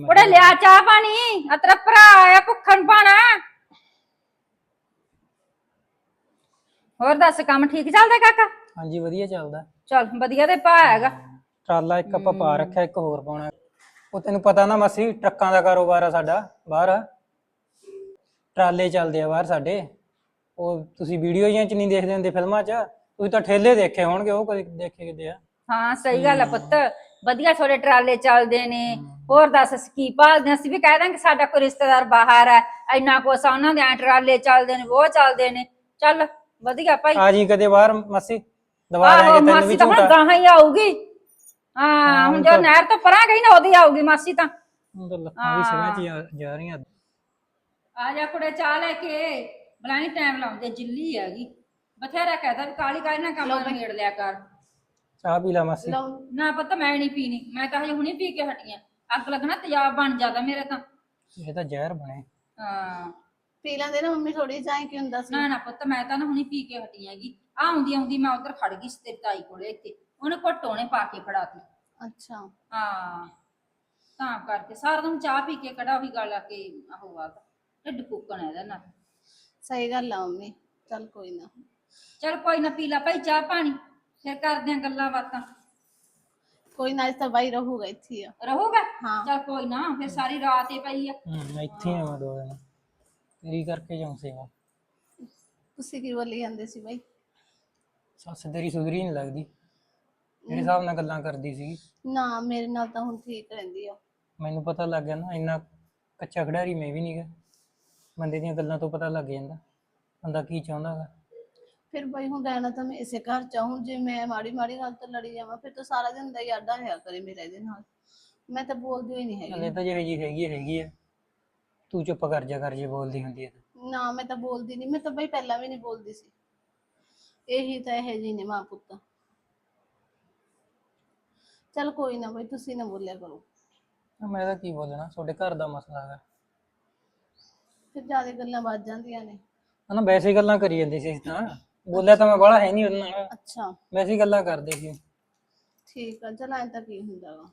S2: ਉਹਦੇ ਲਿਆ ਚਾਹ ਪਾਣੀ ਆ ਤੇਰਾ ਭਰਾ ਆਇਆ ਭੁੱਖਣ ਪਾਣਾ ਹੋਰ ਦੱਸ ਕੰਮ ਠੀਕ ਚੱਲਦਾ ਕਾਕਾ?
S7: ਹਾਂਜੀ ਵਧੀਆ ਚੱਲਦਾ।
S2: ਚਲ ਵਧੀਆ ਤੇ ਭਾ ਹੈਗਾ।
S7: ਟਰਾਲਾ ਇੱਕ ਆਪਾਂ ਪਾ ਰੱਖਿਆ ਇੱਕ ਹੋਰ ਪਾਉਣਾ। ਉਹ ਤੈਨੂੰ ਪਤਾ ਨਾ ਮਾਸੀ ਟਰੱਕਾਂ ਦਾ ਕਾਰੋਬਾਰ ਆ ਸਾਡਾ ਬਾਹਰ। ਟਰਾਲੇ ਚੱਲਦੇ ਆ ਬਾਹਰ ਸਾਡੇ। ਉਹ ਤੁਸੀਂ ਵੀਡੀਓ ਜਾਂ ਚ ਨਹੀਂ ਦੇਖਦੇ ਹੁੰਦੇ ਫਿਲਮਾਂ 'ਚ? ਤੁਸੀਂ ਤਾਂ ਠੇਲੇ ਦੇਖੇ ਹੋਣਗੇ ਉਹ ਕਦੇ ਦੇਖੇ ਕਿਤੇ ਆ।
S2: ਹਾਂ ਸਹੀ ਗੱਲ ਆ ਪੁੱਤ। ਵਧੀਆ ਤੁਹਾਡੇ ਟਰਾਲੇ ਚੱਲਦੇ ਨੇ। ਹੋਰ ਦੱਸ ਅਸੀਂ ਕੀ ਭਾਲਦੇ? ਅਸੀਂ ਵੀ ਕਹਿ ਦਾਂਗੇ ਸਾਡਾ ਕੋਈ ਰਿਸ਼ਤੇਦਾਰ ਬਾਹਰ ਹੈ ਇੰਨਾ ਕੁਛ ਆ, ਉਹਨਾਂ ਦੇ ਐਂ ਟਰਾਲੇ ਚੱਲਦੇ ਨੇ ਉਹ ਚੱਲਦੇ ਨੇ। ਚੱਲ ਵਧੀਆ ਭਾਈ।
S7: ਆ ਜੀ ਕਦੇ ਬਾਹਰ ਮਾਸੀ? ਦਵਾ
S2: ਆਹੋ
S7: ਤੈਨੂੰ
S2: ਮਾਸੀ
S7: ਵੀ
S2: ਤਾਂ ਹੁਣ
S7: ਝੂਟਾ।
S2: ਗਾਹਾਂ ਹੀ ਆਊਗੀ। ਹਾਂ ਹੁਣ
S7: ਹੁਣ
S2: ਜੋ
S7: ਤਾਂ-
S2: ਨਹਿਰ ਤੋਂ ਪਰਾਂ ਗਈ ਨਾ ਉਹਦੀ ਆਊਗੀ ਮਾਸੀ ਤਾਂ।
S7: ਹੁਣ ਤਾਂ ਲੱਤਾਂ ਵੀ ਸਿਰਾਂ 'ਚ ਜਾ- ਜਾ ਰਹੀਆਂ।
S2: ਆ ਜਾ ਕੁੜੇ ਚਾਹ ਲੈ ਕੇ ਬਲਾਈ ਟਾਈਮ ਲਾਉਂਦੇ ਜਿੱਲੀ ਹੈਗੀ ਬਥੇਰਾ ਕਹਦਾ ਵੀ ਕਾਲੀ ਕਾਲੀ ਨਾ ਕੰਮ ਨਿਬੇੜ ਲਿਆ ਕਰ।
S7: ਚਾਹ ਪੀ ਲਾ ਮਾਸੀ।
S1: ਲਓ।
S2: ਨਾ ਪਤਾ ਮੈਂ ਨਹੀਂ ਪੀਣੀ ਮੈਂ ਤਾਂ ਹਜੇ ਹੁਣੇ ਪੀ ਕੇ ਹਟੀ ਆਂ। ਅੱਗ ਲੱਗਣਾ ਤੇਜ਼ਾਬ ਬਣ ਜਾਂਦਾ ਮੇਰੇ ਤਾਂ।
S7: ਇਹ ਤਾਂ ਜ਼ਹਿਰ ਬਣੇ।
S2: ਹਾਂ।
S1: ਪੀ ਲੈਂਦੇ ਨਾ ਮੰਮੀ ਥੋੜੀ ਚਾਹ ਕੀ ਹੁੰਦਾ ਸੀ?
S2: ਨਾ ਨਾ ਪੁੱਤ ਮੈਂ ਤਾਂ ਨਾ ਹੁਣੇ ਪੀ ਕੇ ਹਟੀ ਹੈਗੀ। ਆ ਆਉਂਦੀ ਆਉਂਦੀ ਮੈਂ ਉਧਰ ਖੜ ਗਈ ਸੀ ਤੇਰੀ ਤਾਈ ਕੋਲੇ ਇੱਥੇ। ਉਹਨੇ ਘਟੋਣੇ ਪਾ ਕੇ ਫੜਾਤੀ
S1: ਅੱਛਾ।
S2: ਹਾਂ। ਤਾਂ ਕਰਕੇ ਸਾਰਾ ਦਿਨ ਚਾਹ ਪੀ ਕੇ ਕੜਾ ਉਹੀ ਗੱਲ ਆ ਕੇ ਆ ਢਿੱਡ ਫੁੱਕਣ ਇਹਦਾ ਨਾ
S1: ਸਹੀ ਗੱਲ ਆ ਮੰਮੀ ਚੱਲ ਕੋਈ ਨਾ।
S2: ਚਲ ਕੋਈ ਨਾ ਪੀ ਲਾ ਭਾਈ ਚਾਹ ਪਾਣੀ ਫਿਰ ਕਰਦੇ ਆਂ ਗੱਲਾਂ ਬਾਤਾਂ।
S1: ਕੋਈ ਨਾ ਇਸ ਤਾਂ ਬਾਈ ਰਹੂਗਾ ਇੱਥੇ ਹੀ ਆ।
S2: ਰਹੂਗਾ?
S1: ਹਾਂ।
S2: ਚਲ ਕੋਈ ਨਾ ਫਿਰ ਸਾਰੀ ਰਾਤ ਹੀ ਪਈ ਆ।
S7: ਹੂੰ ਇੱਥੇ ਆ ਮੈਂ ਦੋ ਦਿਨ। ਤੇਰੀ ਕਰਕੇ ਜਾਉਂ ਸੇਵਾ।
S1: ਤੁਸੀਂ ਕੀ ਬੋਲੀ ਜਾਂਦੇ ਸੀ ਬਾਈ?
S7: ਸੱਸ ਤੇਰੀ ਸੁਧਰੀ ਨਹੀਂ ਲੱਗਦੀ। ਜਿਹੜੇ ਹਿਸਾਬ ਨਾਲ ਗੱਲਾਂ ਕਰਦੀ ਸੀ
S1: ਨਾ ਮੇਰੇ ਨਾਲ ਤਾਂ ਹੁਣ ਠੀਕ ਰਹਿੰਦੀ ਆ।
S7: ਮੈਨੂੰ ਪਤਾ ਲੱਗ ਗਿਆ ਨਾ ਇੰਨਾ ਕੱਚਾ ਖਿਡਾਰੀ ਮੈਂ ਵੀ ਨਹੀਂਗਾ ਬੰਦੇ ਦੀਆਂ ਗੱਲਾਂ ਤੋਂ ਪਤਾ ਲੱਗ ਜਾਂਦਾ। ਬੰਦਾ ਕੀ ਚਾਹੁੰਦਾ ਗਾ।
S1: ਫਿਰ ਬਾਈ ਹੁਣ ਰਹਿਣਾ ਤਾਂ ਮੈਂ ਇਸੇ ਘਰ ਚ ਜੇ ਮੈਂ ਮਾੜੀ ਮਾੜੀ ਗੱਲ ਤੋਂ ਲੜੀ ਜਾਵਾਂ ਫਿਰ ਤਾਂ ਸਾਰਾ ਦਿਨ ਦਾ ਯਾਡਾ ਹੋਇਆ ਕਰੇ ਮੇਰਾ ਇਹਦੇ ਨਾਲ। ਮੈਂ ਤਾਂ ਬੋਲਦੀ ਹੋਈ ਨਹੀਂ
S7: ਹਲੇ
S1: ਹੈਗੀ
S7: ਤਾਂ ਜਿਹੜੀ ਜੀ ਹੈਗੀ ਆ, ਹੈਗੀ ਆ। ਤੂੰ ਚੁੱਪ ਕਰ ਜਾ ਕਰ ਜੇ ਬੋਲਦੀ ਹੁੰਦੀ ਹੈ ਤਾਂ।
S1: ਨਾ ਮੈਂ ਤਾਂ ਬੋਲਦੀ ਨਹੀਂ। ਮੈਂ ਤਾਂ ਬਾਈ ਪਹਿਲਾਂ ਵੀ ਨਹੀਂ ਬੋਲਦੀ ਸੀ। ਇਹੀ ਤਾਂ ਇਹ ਜੀ ਨੇ ਮਾਂ ਪੁੱਤ। ਚੱਲ ਕੋਈ ਨਾ ਬਾਈ ਤੁਸੀਂ ਨਾ ਬੋਲਿਆ ਕਰੋ।
S7: ਮੈਂ ਤਾਂ ਕੀ ਬੋਲਣਾ? ਤੁਹਾਡੇ ਘਰ ਦਾ ਮਸਲਾ ਹੈਗਾ।
S1: ਫਿਰ ਜ਼ਿਆਦਾ ਗੱਲਾਂ ਵੱਜ ਜਾਂਦੀਆਂ ਨੇ।
S7: ਹਨਾ ਵੈਸੇ ਹੀ ਗੱਲਾਂ ਕਰੀ ਜਾਂਦੀ ਸੀ ਅਸੀਂ ਤਾਂ। ਬੋਲਿਆ ਤਾਂ ਮੈਂ ਬਾਹਲਾ ਹੈ ਨਹੀਂ ਉਹਦੇ ਨਾਲ।
S1: ਅੱਛਾ।
S7: ਵੈਸੇ ਹੀ ਗੱਲਾਂ ਕਰਦੇ ਸੀ।
S1: ਠੀਕ ਆ ਚਲ ਐਂ ਤਾਂ ਕੀ ਹੁੰਦਾ ਵਾ।